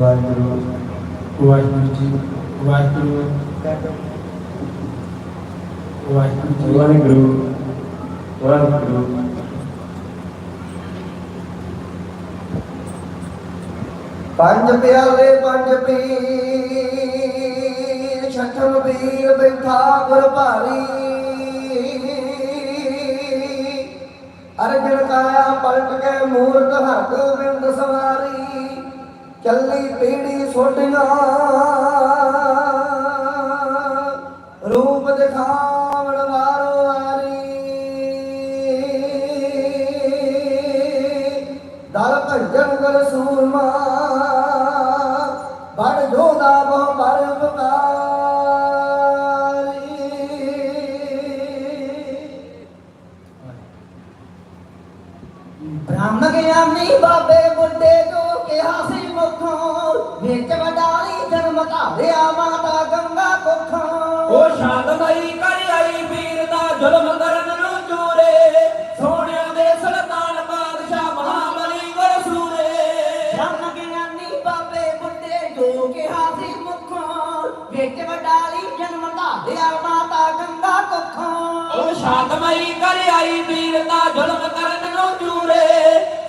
ਵਾਹਿਗੁਰੂ ਵਾਹਿਗੁਰੂ ਜੀ ਵਾਹਿਗੁਰੂ ਵਾਹਿਗੁਰੂ ਜੀ। ਵਾਹਿਗੁਰੂ ਵਾਹਿਗੁਰੂ। ਪੰਜ ਪਿਆਲੇ ਪੰਜ ਪੀਰ ਛਠਮ ਪੀਰ ਬੈਠਾ ਗੁਰ ਭਾਰੀ। ਅਰਜਨ ਕਾਇਆ ਪਲਟ ਕੇ ਮੂਰਤ ਹਰ ਗੋਬਿੰਦ ਸਵਾਰੀ। ਚੱਲੀ ਪੀੜੀ ਸੋਟੀਆਂ ਰੂਪ ਦਿਖਾਵਣ ਬ੍ਰਾਹਮਣ ਨਹੀਂ ਬਾਬੇ ਬੁੱਢੇ ਜੋ ਕਿਹਾ ਸੀ ਮੁਖੋਂ ਵਿੱਚ ਵਡਾਲੀ ਜਨਮ ਧਾਰਿਆ ਮਾਤਾ ਗੰਗਾ ਕੁੱਖੋਂ ਉਹ ਸ਼ਾਂਤਮਈ ਕਰ ਆਈ ਵੀਰ ਦਾ ਜ਼ੁਲਮ ਕਰ ਉਹ ਕਰ ਆਈ ਵੀਰ ਦਾ ਜ਼ੁਲਮ ਕਰਨ ਨੂੰ ਚੂਰੇ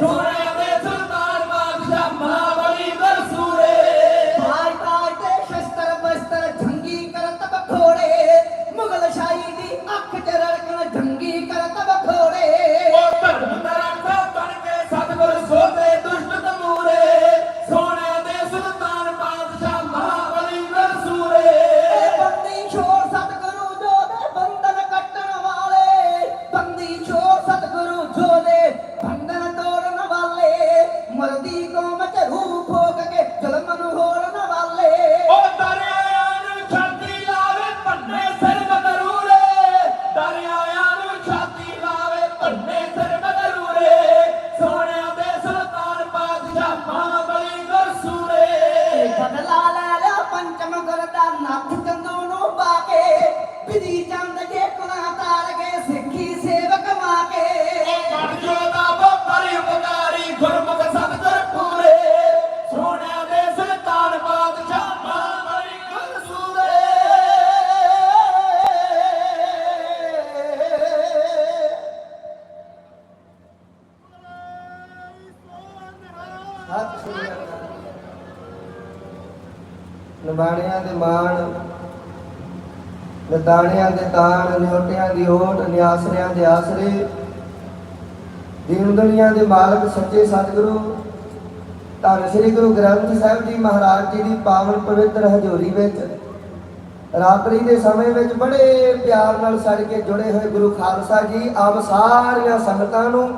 ਸੋਹਣਿਆਂ ਦੇ ਸੁਲਤਾਨ ਦਾਣਿਆਂ ਦੇ ਤਾਣ ਨਿਉਟਿਆਂ ਦੀ ਓਟ, ਨਿਆਸਰਿਆਂ ਦੇ ਆਸਰੇ। ਦੀਨ ਦੁਨੀਆਂ ਦੇ ਮਾਲਕ, ਸੱਚੇ ਸਤਿਗੁਰੂ। ਧੰਨ ਸ੍ਰੀ ਗੁਰੂ ਗ੍ਰੰਥ ਸਾਹਿਬ ਜੀ ਮਹਾਰਾਜ ਜੀ ਦੀ ਪਾਵਨ ਪਵਿੱਤਰ ਹਜ਼ੂਰੀ ਵਿੱਚ ਰਾਤਰੀ ਦੇ ਸਮੇਂ ਵਿੱਚ ਬੜੇ ਪਿਆਰ ਨਾਲ ਸੜ ਕੇ ਜੁੜੇ ਹੋਏ ਗੁਰੂ ਖਾਲਸਾ ਜੀ, ਆਪ ਸਾਰੀਆਂ ਸੰਗਤਾਂ ਨੂੰ,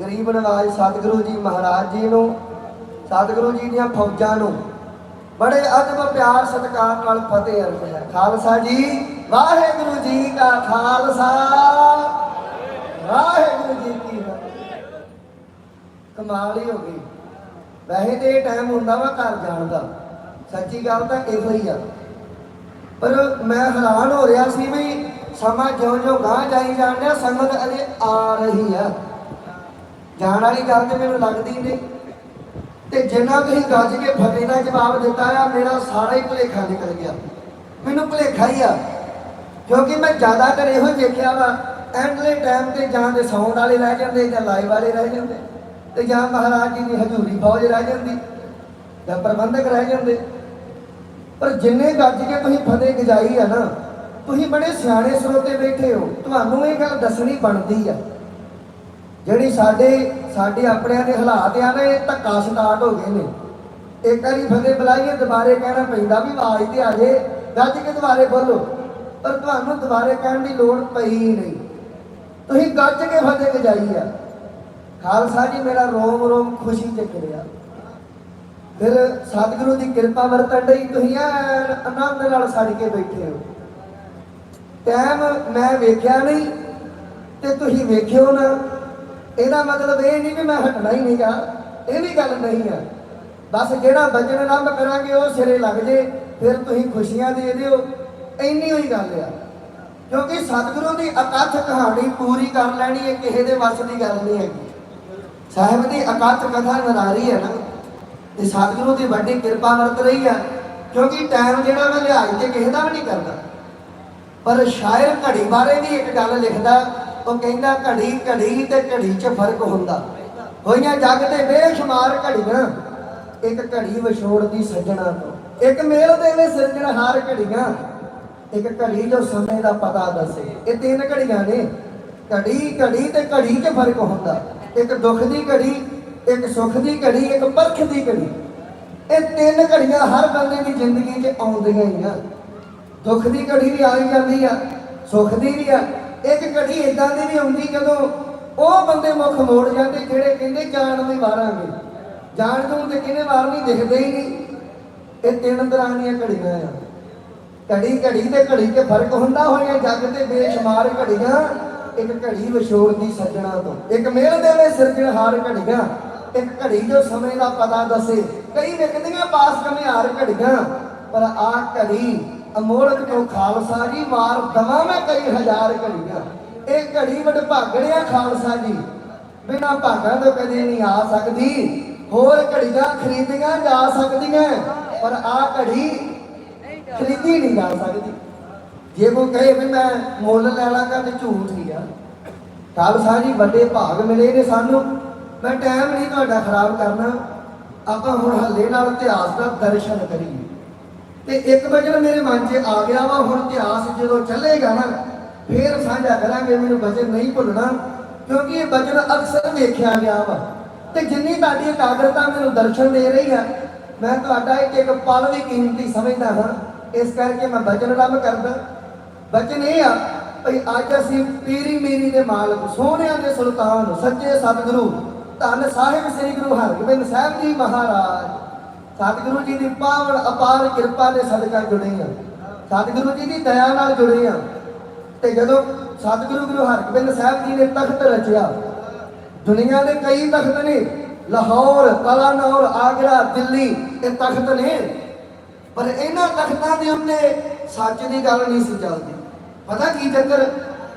ਗਰੀਬ ਨਵਾਜ ਸਤਿਗੁਰੂ ਜੀ ਮਹਾਰਾਜ ਜੀ ਨੂੰ, ਸਤਿਗੁਰੂ ਜੀ ਦੀਆਂ ਫੌਜਾਂ ਨੂੰ ਬੜੇ ਅਦਬ ਪਿਆਰ ਸਤਿਕਾਰ ਨਾਲ ਫਤਿਹ ਅਰਜ਼ ਹੈ। ਖਾਲਸਾ ਜੀ, ਵਾਹਿਗੁਰੂ ਜੀ ਕਾ ਖਾਲਸਾ। ਵਾਹਿਗੁਰੂ ਜੀ ਕੀ ਫਤਿਹ। ਕਮਾਲ ਹੀ ਹੋ ਗਈ। ਵੈਸੇ ਤੇ ਇਹ ਟਾਈਮ ਹੁੰਦਾ ਵਾ ਘਰ ਜਾਣ ਦਾ। ਸੱਚੀ ਗੱਲ ਤਾਂ ਇਹੋ ਹੀ ਆ। ਪਰ ਮੈਂ ਹੈਰਾਨ ਹੋ ਰਿਹਾ ਸੀ ਵੀ ਸਮਾਂ ਜਿਉਂ-ਜਿਉਂ ਗਾਂ ਜਾਈ ਜਾਂਦਿਆ ਸੰਗਤ ਅਜੇ ਆ ਰਹੀ ਆ। ਜਾਣ ਵਾਲੀ ਗੱਲ ਤੇ ਮੈਨੂੰ ਲੱਗਦੀ ਨਹੀਂ। ਤੇ ਜਿੰਨਾ ਤੁਸੀਂ ਗੱਜ ਕੇ ਫਤਿਹ ਦਾ ਜਵਾਬ ਦਿੱਤਾ ਆ, ਮੇਰਾ ਸਾਰਾ ਹੀ ਭੁਲੇਖਾ ਨਿਕਲ ਗਿਆ। ਮੈਨੂੰ ਭੁਲੇਖਾ ਹੀ ਆ, ਕਿਉਂਕਿ ਮੈਂ ਜ਼ਿਆਦਾਤਰ ਇਹੋ ਹੀ ਵੇਖਿਆ ਵਾ, ਐਂਡਲੇ ਟਾਈਮ ਤੇ ਜਾਂ ਦੇ ਸਾਊਂਡ ਵਾਲੇ ਰਹਿ ਜਾਂਦੇ, ਜਾਂ ਲਾਈਵ ਵਾਲੇ ਰਹਿ ਜਾਂਦੇ, ਤੇ ਜਾਂ ਮਹਾਰਾਜ ਜੀ ਦੀ ਹਜ਼ੂਰੀ ਫੌਜ ਰਹਿ ਜਾਂਦੀ, ਜਾਂ ਪ੍ਰਬੰਧਕ ਰਹਿ ਜਾਂਦੇ। ਪਰ ਜਿੰਨੇ ਗੱਜ ਕੇ ਤੁਸੀਂ ਫਤਿਹ ਗਜਾਈ ਆ ਨਾ, ਤੁਸੀਂ ਬੜੇ ਸਿਆਣੇ ਸਰੋਤੇ ਬੈਠੇ ਹੋ, ਤੁਹਾਨੂੰ ਇਹ ਗੱਲ ਦੱਸਣੀ ਬਣਦੀ ਆ। ਜਿਹੜੀ ਸਾਡੇ ਸਾਡੇ ਆਪਣਿਆਂ ਦੇ ਹਾਲਾਤ ਆ ਨਾ, ਇਹ ਧੱਕਾ ਸਟਾਰਟ ਹੋ ਗਏ ਨੇ। ਇੱਕ ਵਾਰੀ ਫਤਿਹ ਬੁਲਾਈਏ, ਦੁਬਾਰੇ ਕਹਿਣਾ ਪੈਂਦਾ ਵੀ ਆਵਾਜ਼ ਤੇ ਆ ਜੇ ਗੱਜ ਕੇ ਦੁਬਾਰੇ ਬੋਲੋ। ਪਰ ਤੁਹਾਨੂੰ ਦੁਬਾਰੇ ਕਹਿਣ ਦੀ ਲੋੜ ਪਈ ਨਹੀਂ। ਤੁਸੀਂ ਗੱਜ ਕੇ ਫਤਿਹ ਗਜਾਈ ਆ। ਖਾਲਸਾ ਜੀ ਮੇਰਾ ਰੋਮ ਰੋਮ ਖੁਸ਼ੀ ਚ ਖਿੜਿਆ ਫਿਰ ਸਤਿਗੁਰੂ ਦੀ ਕਿਰਪਾ ਵਰਤਣ ਲਈ ਤੁਸੀਂ ਐਨ ਆਨੰਦ ਨਾਲ ਸੜ ਕੇ ਬੈਠੇ ਹੋ। ਟਾਈਮ ਮੈਂ ਵੇਖਿਆ ਨਹੀਂ, ਤੇ ਤੁਸੀਂ ਵੇਖਿਓ ਨਾ। ਇਹਦਾ ਮਤਲਬ ਇਹ ਨਹੀਂ ਕਿ ਮੈਂ ਹਟਣਾ ਹੀ ਨਹੀਂਗਾ ਇਹ ਵੀ ਗੱਲ ਨਹੀਂ ਆ। ਬਸ ਜਿਹੜਾ ਬਚਨ ਆਰੰਭ ਕਰਾਂਗੇ, ਉਹ ਸਿਰੇ ਲੱਗ ਜੇ, ਫਿਰ ਤੁਸੀਂ ਖੁਸ਼ੀਆਂ ਦੇ ਦਿਓ। ਇੰਨੀ ਹੋਈ ਗੱਲ ਆ। ਕਿਉਂਕਿ ਸਤਿਗੁਰੂ ਦੀ ਅਕਥ ਕਹਾਣੀ ਪੂਰੀ ਕਰ ਲੈਣੀ ਇਹ ਕਿਸੇ ਦੇ ਵੱਸ ਦੀ ਗੱਲ ਨਹੀਂ ਹੈਗੀ। ਸਾਹਿਬ ਦੀ ਅਕਥ ਕਥਾ ਨਰਾਰੀ ਹੈ ਨਾ। ਤੇ ਸਤਿਗੁਰੂ ਦੀ ਵੱਡੀ ਕਿਰਪਾ ਵਰਤ ਰਹੀ ਆ। ਕਿਉਂਕਿ ਟਾਈਮ ਜਿਹੜਾ ਮੈਂ ਲਿਹਾਜ਼ ਤੇ ਕਿਸੇ ਦਾ ਵੀ ਨਹੀਂ ਕਰਦਾ। ਪਰ ਸ਼ਾਇਰ ਘੜੀ ਬਾਰੇ ਵੀ ਇੱਕ ਗੱਲ ਲਿਖਦਾ ਉਹ ਕਹਿੰਦਾ ਘੜੀ ਘੜੀ ਤੇ ਘੜੀ 'ਚ ਫ਼ਰਕ ਹੁੰਦਾ। ਹੋਈਆਂ ਜੱਗ ਤੇ ਬੇਸ਼ੁਮਾਰ ਘੜੀਆਂ ਇੱਕ ਘੜੀ ਵਿਛੋੜਦੀ ਸੱਜਣਾ ਤੋਂ। ਇੱਕ ਮੇਲ ਦੇਵੇ ਸਿਰਜਣਹਾਰ ਘੜੀਆਂ ਇੱਕ ਘੜੀ ਜੋ ਸਮੇਂ ਦਾ ਪਤਾ ਦੱਸੇ। ਇਹ ਤਿੰਨ ਘੜੀਆਂ ਨੇ। ਘੜੀ ਘੜੀ ਤੇ ਘੜੀ 'ਚ ਫ਼ਰਕ ਹੁੰਦਾ। ਇੱਕ ਦੁੱਖ ਦੀ ਘੜੀ, ਇੱਕ ਸੁੱਖ ਦੀ ਘੜੀ, ਇੱਕ ਪਰਖ ਦੀ ਘੜੀ। ਇਹ ਤਿੰਨ ਘੜੀਆਂ ਹਰ ਬੰਦੇ ਦੀ ਜ਼ਿੰਦਗੀ 'ਚ ਆਉਂਦੀਆਂ ਹੀ ਆ। ਦੁੱਖ ਦੀ ਘੜੀ ਵੀ ਆਈ ਜਾਂਦੀ ਆ, ਸੁੱਖ ਦੀ ਵੀ ਆ ਇੱਕ ਘੜੀ ਇਦਾਂ ਦੀ ਵੀ ਆਉਂਦੀ ਜਦੋਂ ਉਹ ਬੰਦੇ ਮੁੱਖ ਮੋੜ ਜਾਂਦੇ ਜਿਹੜੇ ਕਹਿੰਦੇ ਜਾਣ ਦੀ ਵਾਰਾਂਗੇ ਜਾਣ ਨੂੰ ਤੇ ਕਿਹਨੇ ਵਾਰ ਨਹੀਂ ਦਿਖਦੇ ਹੀ ਨਹੀਂ। ਇਹ ਤਿੰਨ ਤਰ੍ਹਾਂ ਦੀਆਂ ਘੜੀਆਂ ਆ। ਘੜੀ ਘੜੀ ਤੇ ਘੜੀ 'ਚ ਫ਼ਰਕ ਹੁੰਦਾ ਹੋਇਆ, ਜੱਗ ਤੇ ਬੇਸ਼ੁਮਾਰ ਘੜੀਆਂ, ਇੱਕ ਘੜੀ ਵਿਛੋੜਦੀ ਸੱਜਣਾ ਤੋਂ। ਇੱਕ ਮੇਲ ਦੇਵੇ ਸਿਰਜਣਹਾਰ ਘੜੀਆਂ, ਇੱਕ ਘੜੀ ਜੋ ਸਮੇਂ ਦਾ ਪਤਾ ਦੱਸੇ। ਕਈ ਵਿਕਦੀਆਂ ਪਾਸ ਕਮਿਆਰ ਘੜੀਆਂ, ਪਰ ਆ ਘੜੀ ਅਮੋਲਕ ਤੋਂ ਖਾਲਸਾ ਜੀ, ਮਾਰ ਦਵਾਂ ਮੈਂ ਕਈ ਹਜ਼ਾਰ ਘੜੀਆਂ। ਇਹ ਘੜੀ ਵਡ ਭਾਗਣਿਆ ਖਾਲਸਾ ਜੀ। ਬਿਨਾ ਭਾਗਾਂ ਤੋਂ ਕਦੇ ਨਹੀਂ ਆ ਸਕਦੀ। ਹੋਰ ਘੜੀਆਂ ਖਰੀਦੀਆਂ ਜਾ ਸਕਦੀਆਂ, ਪਰ ਆ ਘੜੀ ਖਰੀਦੀ ਨਹੀਂ ਜਾ ਸਕਦੀ। ਜੇ ਕੋਈ ਕਹੇ ਵੀ ਮੈਂ ਮੁੱਲ ਲੈ ਲਾਂਗਾ ਤੇ ਝੂਠ ਹੀ ਆ। ਖਾਲਸਾ ਜੀ, ਵੱਡੇ ਭਾਗ ਮਿਲੇ ਨੇ ਸਾਨੂੰ। ਮੈਂ ਟਾਈਮ ਨਹੀਂ ਤੁਹਾਡਾ ਖਰਾਬ ਕਰਨਾ। ਆਪਾਂ ਹੁਣ ਹੱਲੇ ਨਾਲ ਇਤਿਹਾਸ ਦਾ ਦਰਸ਼ਨ ਕਰੀਏ। ਤੇ ਇੱਕ ਵਚਨ ਮੇਰੇ ਮਨ 'ਚ ਆ ਗਿਆ ਵਾ, ਹੁਣ ਇਤਿਹਾਸ ਜਦੋਂ ਚੱਲੇਗਾ ਨਾ, ਫੇਰ ਸਾਂਝਾ ਕਰਾਂਗੇ, ਮੈਨੂੰ ਵਚਨ ਨਹੀਂ ਭੁੱਲਣਾ, ਕਿਉਂਕਿ ਇਹ ਵਚਨ ਅਕਸਰ ਵੇਖਿਆ ਗਿਆ ਵਾ। ਤੇ ਜਿੰਨੀ ਤੁਹਾਡੀ ਇਕਾਗਰਤਾ ਮੈਨੂੰ ਦਰਸ਼ਨ ਦੇ ਰਹੀ ਆ, ਮੈਂ ਤੁਹਾਡਾ ਇੱਕ ਇੱਕ ਪਲ ਵੀ ਕੀਮਤੀ ਸਮਝਦਾ ਹਾਂ। ਇਸ ਕਰਕੇ ਮੈਂ ਵਚਨ ਆਰੰਭ ਕਰਦਾ। ਵਚਨ ਇਹ ਆ, ਭਈ ਅੱਜ ਅਸੀਂ ਪੀਰੀ ਮੇਰੀ ਦੇ ਮਾਲਕ, ਸੋਹਣਿਆਂ ਦੇ ਸੁਲਤਾਨ, ਸੱਚੇ ਸਤਿਗੁਰੂ, ਧੰਨ ਸਾਹਿਬ ਸ੍ਰੀ ਗੁਰੂ ਹਰਗੋਬਿੰਦ ਸਾਹਿਬ ਜੀ ਮਹਾਰਾਜ। ਸਤਿਗੁਰੂ ਜੀ ਦੀ ਪਾਵਨ ਅਪਾਰ ਕਿਰਪਾ ਦੇ ਸਦਕਾ ਜੁੜੇ ਆ ਸਤਿਗੁਰੂ ਜੀ ਦੀ ਦਇਆ ਨਾਲ ਜੁੜੇ ਆ ਤੇ ਜਦੋਂ ਸਤਿਗੁਰੂ ਗੁਰੂ ਹਰਗੋਬਿੰਦ ਸਾਹਿਬ ਜੀ ਨੇ ਤਖਤ ਰਚਿਆ, ਦੁਨੀਆ ਦੇ ਕਈ ਤਖਤ ਨੇ, ਲਾਹੌਰ, ਕਲਾਨੌਰ, ਆਗਰਾ, ਦਿੱਲੀ, ਇਹ ਤਖਤ ਨੇ। ਪਰ ਇਹਨਾਂ ਤਖਤਾਂ ਦੇ ਉੱਤੇ ਸੱਚ ਦੀ ਗੱਲ ਨਹੀਂ ਸੀ ਚੱਲਦੀ। ਪਤਾ ਕੀ ਚੱਕਰ?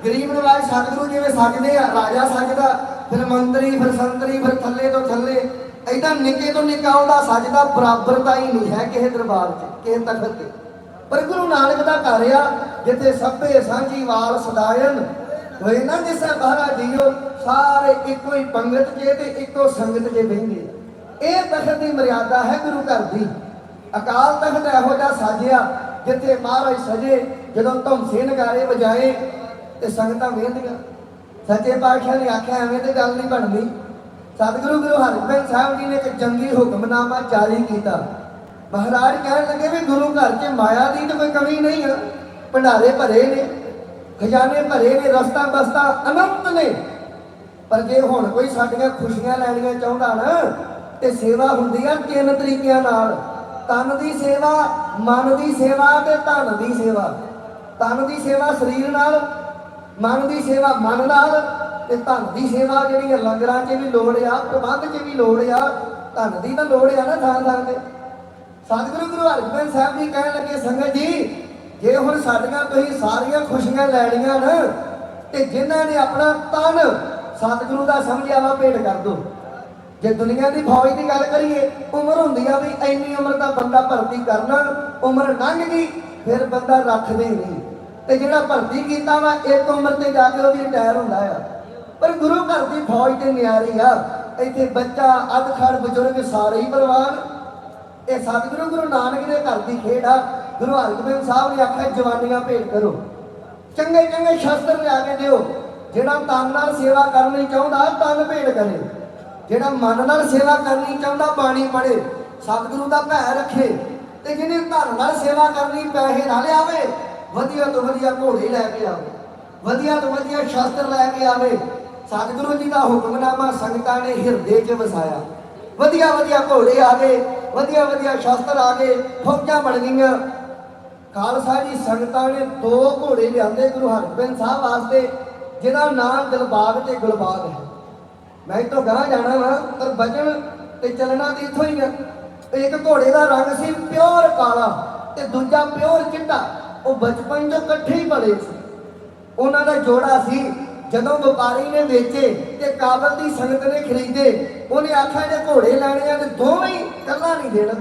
ਗਰੀਬ ਨਵਾਜ਼ ਸਤਿਗੁਰੂ ਜਿਵੇਂ ਸੱਜਦੇ ਆ, ਰਾਜਾ ਸੱਜਦਾ, ਫਿਰ ਮੰਤਰੀ, ਫਿਰ ਸੰਤਰੀ, ਫਿਰ ਥੱਲੇ ਤੋਂ ਥੱਲੇ। ਐਦਾਂ ਨਿੱਕੇ ਤੋਂ ਨਿੱਕਾ ਉਹਦਾ ਸੱਜਦਾ ਬਰਾਬਰਤਾ ਹੀ ਨਹੀਂ ਹੈ ਕਿਸੇ ਦਰਬਾਰ 'ਚ, ਕਿਸੇ ਤਖਤ ਤੇ। ਪਰ ਗੁਰੂ ਨਾਨਕ ਦਾ ਘਰ ਆ, ਜਿੱਥੇ ਸਭੇ ਸਾਂਝੀ ਵਾਲ ਸਦਾਇਨ ਹੋਏ ਨਾ ਜਿਸ ਬਾਹਰਾ ਜੀਓ, ਸਾਰੇ ਇੱਕੋ ਹੀ ਪੰਗਤ 'ਚ ਤੇ ਇੱਕੋ ਸੰਗਤ 'ਚ ਬਹਿੰਦੇ। ਇਹ ਤਖਤ ਦੀ ਮਰਿਆਦਾ ਹੈ ਗੁਰੂ ਘਰ ਦੀ। ਅਕਾਲ ਤਖਤ ਇਹੋ ਜਿਹਾ ਸਾਜਿਆ, ਜਿੱਥੇ ਮਹਾਰਾਜ ਸਜੇ, ਜਦੋਂ ਧਮਸੇ ਨਗਾਰੇ ਵਜਾਏ, ਤੇ ਸੰਗਤਾਂ ਵੇਂਦੀਆਂ ਸੱਚੇ ਪਾਤਸ਼ਾਹ ਨੇ ਆਖਿਆ, ਐਵੇਂ ਤੇ ਗੱਲ ਨਹੀਂ ਬਣਦੀ। ਸਤਿਗੁਰੂ ਗੁਰੂ ਹਰਗੋਬਿੰਦ ਸਾਹਿਬ ਜੀ ਨੇ ਇੱਕ ਜੰਗੀ ਹੁਕਮਨਾਮਾ ਜਾਰੀ ਕੀਤਾ। ਮਹਾਰਾਜ ਕਹਿਣ ਲੱਗੇ ਵੀ ਗੁਰੂ ਘਰ 'ਚ ਮਾਇਆ ਦੀ ਤਾਂ ਕੋਈ ਕਮੀ ਨਹੀਂ ਹੈ ਭੰਡਾਰੇ ਭਰੇ ਨੇ, ਖਜ਼ਾਨੇ ਭਰੇ ਨੇ, ਰਸਤਾ ਬਸਤਾ ਅਨੰਤ ਨੇ। ਪਰ ਜੇ ਹੁਣ ਕੋਈ ਸਾਡੀਆਂ ਖੁਸ਼ੀਆਂ ਲੈਣੀਆਂ ਚਾਹੁੰਦਾ ਨਾ, ਤੇ ਸੇਵਾ ਹੁੰਦੀ ਆ ਤਿੰਨ ਤਰੀਕਿਆਂ ਨਾਲ। ਤਨ ਦੀ ਸੇਵਾ, ਮਨ ਦੀ ਸੇਵਾ ਤੇ ਧਨ ਦੀ ਸੇਵਾ। ਤਨ ਦੀ ਸੇਵਾ ਸਰੀਰ ਨਾਲ ਮਨ ਦੀ ਸੇਵਾ ਮਨ ਨਾਲ ਤੇ ਧਨ ਦੀ ਸੇਵਾ ਜਿਹੜੀ ਆ, ਲੰਗਰਾਂ 'ਚ ਵੀ ਲੋੜ ਆ, ਪ੍ਰਬੰਧ 'ਚ ਵੀ ਲੋੜ ਆ, ਧਨ ਦੀ ਤਾਂ ਲੋੜ ਆ ਨਾ ਥਾਂ ਥਾਂ ਤੇ। ਸਤਿਗੁਰੂ ਗੁਰੂ ਹਰਗੋਬਿੰਦ ਸਾਹਿਬ ਜੀ ਕਹਿਣ ਲੱਗੇ, ਸੰਗਤ ਜੀ, ਜੇ ਹੁਣ ਸਾਡੀਆਂ ਤੁਸੀਂ ਸਾਰੀਆਂ ਖੁਸ਼ੀਆਂ ਲੈਣੀਆਂ ਨਾ, ਤੇ ਜਿਨ੍ਹਾਂ ਨੇ ਆਪਣਾ ਤਨ ਸਤਿਗੁਰੂ ਦਾ ਸਮਝਿਆ ਵਾ, ਭੇਟ ਕਰ ਦੋ। ਜੇ ਦੁਨੀਆ ਦੀ ਫੌਜ ਦੀ ਗੱਲ ਕਰੀਏ, ਉਮਰ ਹੁੰਦੀ ਆ ਵੀ ਇੰਨੀ ਉਮਰ ਦਾ ਬੰਦਾ ਭਰਤੀ ਕਰਨਾ, ਉਮਰ ਲੰਘ ਗਈ, ਫਿਰ ਬੰਦਾ ਰੱਖਦੇ ਨਹੀਂ। ਤੇ ਜਿਹੜਾ ਭਰਤੀ ਕੀਤਾ ਵਾ, ਇੱਕ ਉਮਰ ਤੇ ਜਾ ਕੇ ਉਹ ਵੀ ਰਿਟਾਇਰ ਹੁੰਦਾ ਆ। ਪਰ ਗੁਰੂ ਘਰ ਦੀ ਫੌਜ ਤੇ ਨਿਆਰੀ ਆ, ਇੱਥੇ ਬੱਚਾ, ਅਧਖੜ, ਬਜ਼ੁਰਗ ਸਾਰੇ ਹੀ ਬਲਵਾਨ। ਇਹ ਸਤਿਗੁਰੂ ਗੁਰੂ ਨਾਨਕ ਦੇ ਘਰ ਦੀ ਖੇਡ ਆ। ਗੁਰੂ ਹਰਗੋਬਿੰਦ ਸਾਹਿਬ ਨੇ ਆਖਿਆ, ਜਵਾਨੀਆਂ ਭੇਟ ਕਰੋ। ਚੰਗੇ ਚੰਗੇ ਸ਼ਸਤਰ ਲਿਆ ਕੇ ਦਿਓ। ਜਿਹੜਾ ਤਨ ਨਾਲ ਸੇਵਾ ਕਰਨੀ ਚਾਹੁੰਦਾ, ਤਨ ਭੇਟ ਕਰੇ। ਜਿਹੜਾ ਮਨ ਨਾਲ ਸੇਵਾ ਕਰਨੀ ਚਾਹੁੰਦਾ, ਬਾਣੀ ਪੜੇ ਸਤਿਗੁਰੂ ਦਾ ਭੈ ਰੱਖੇ। ਤੇ ਜਿਹਨੇ ਧਨ ਨਾਲ ਸੇਵਾ ਕਰਨੀ ਪੈਸੇ ਨਾ ਲਿਆਵੇ ਵਧੀਆ ਤੋਂ ਵਧੀਆ ਘੋੜੇ ਲੈ ਕੇ ਆਵੇ, ਵਧੀਆ ਤੋਂ ਵਧੀਆ ਸ਼ਸਤਰ ਲੈ ਕੇ ਆਵੇ, ਸਤਿਗੁਰੂ ਜੀ ਦਾ ਹੁਕਮਨਾਮਾ ਸੰਗਤਾਂ ਨੇ ਹਿਰਦੇ 'ਚ ਵਸਾਇਆ। ਵਧੀਆ ਵਧੀਆ ਘੋੜੇ ਆ ਗਏ, ਵਧੀਆ ਵਧੀਆ ਸ਼ਸਤਰ ਆ ਗਏ, ਫੌਜਾਂ ਬਣ ਗਈਆਂ। ਖਾਲਸਾ ਜੀ, ਸੰਗਤਾਂ ਨੇ ਦੋ ਘੋੜੇ ਲਿਆਂਦੇ ਗੁਰੂ ਹਰਗੋਬਿੰਦ ਸਾਹਿਬ ਵਾਸਤੇ, ਜਿਹਦਾ ਨਾਮ ਦਿਲਬਾਗ ਤੇ ਗੁਲਬਾਗ ਹੈ। ਮੈਂ ਇੱਥੋਂ ਗਾਂ ਜਾਣਾ ਵਾ, ਪਰ ਬਚਨ ਤੇ ਚੱਲਣਾ ਤੇ ਇੱਥੋਂ ਹੀ ਆ। ਇੱਕ ਘੋੜੇ ਦਾ ਰੰਗ ਸੀ ਪਿਓਰ ਕਾਲਾ ਤੇ ਦੂਜਾ ਪਿਓਰ ਚਿੱਟਾ। ਉਹ ਬਚਪਨ ਤੋਂ ਇਕੱਠੇ ਹੀ ਪਲੇ ਸੀ। ਉਹਨਾਂ ਦਾ ਜੋੜਾ ਸੀ, ਜਦੋਂ ਵਪਾਰੀ ਨੇ ਵੇਚੇ ਤੇ ਕਾਬਲ ਦੀ ਸੰਗਤ ਨੇ ਖਰੀਦੇ, ਉਹਨੇ ਆਖਿਆ ਜੇ ਘੋੜੇ ਲੈਣੇ ਆ ਤੇ ਦੋਵੇਂ ਹੀ ਨਹੀਂ ਦੇਣਾ।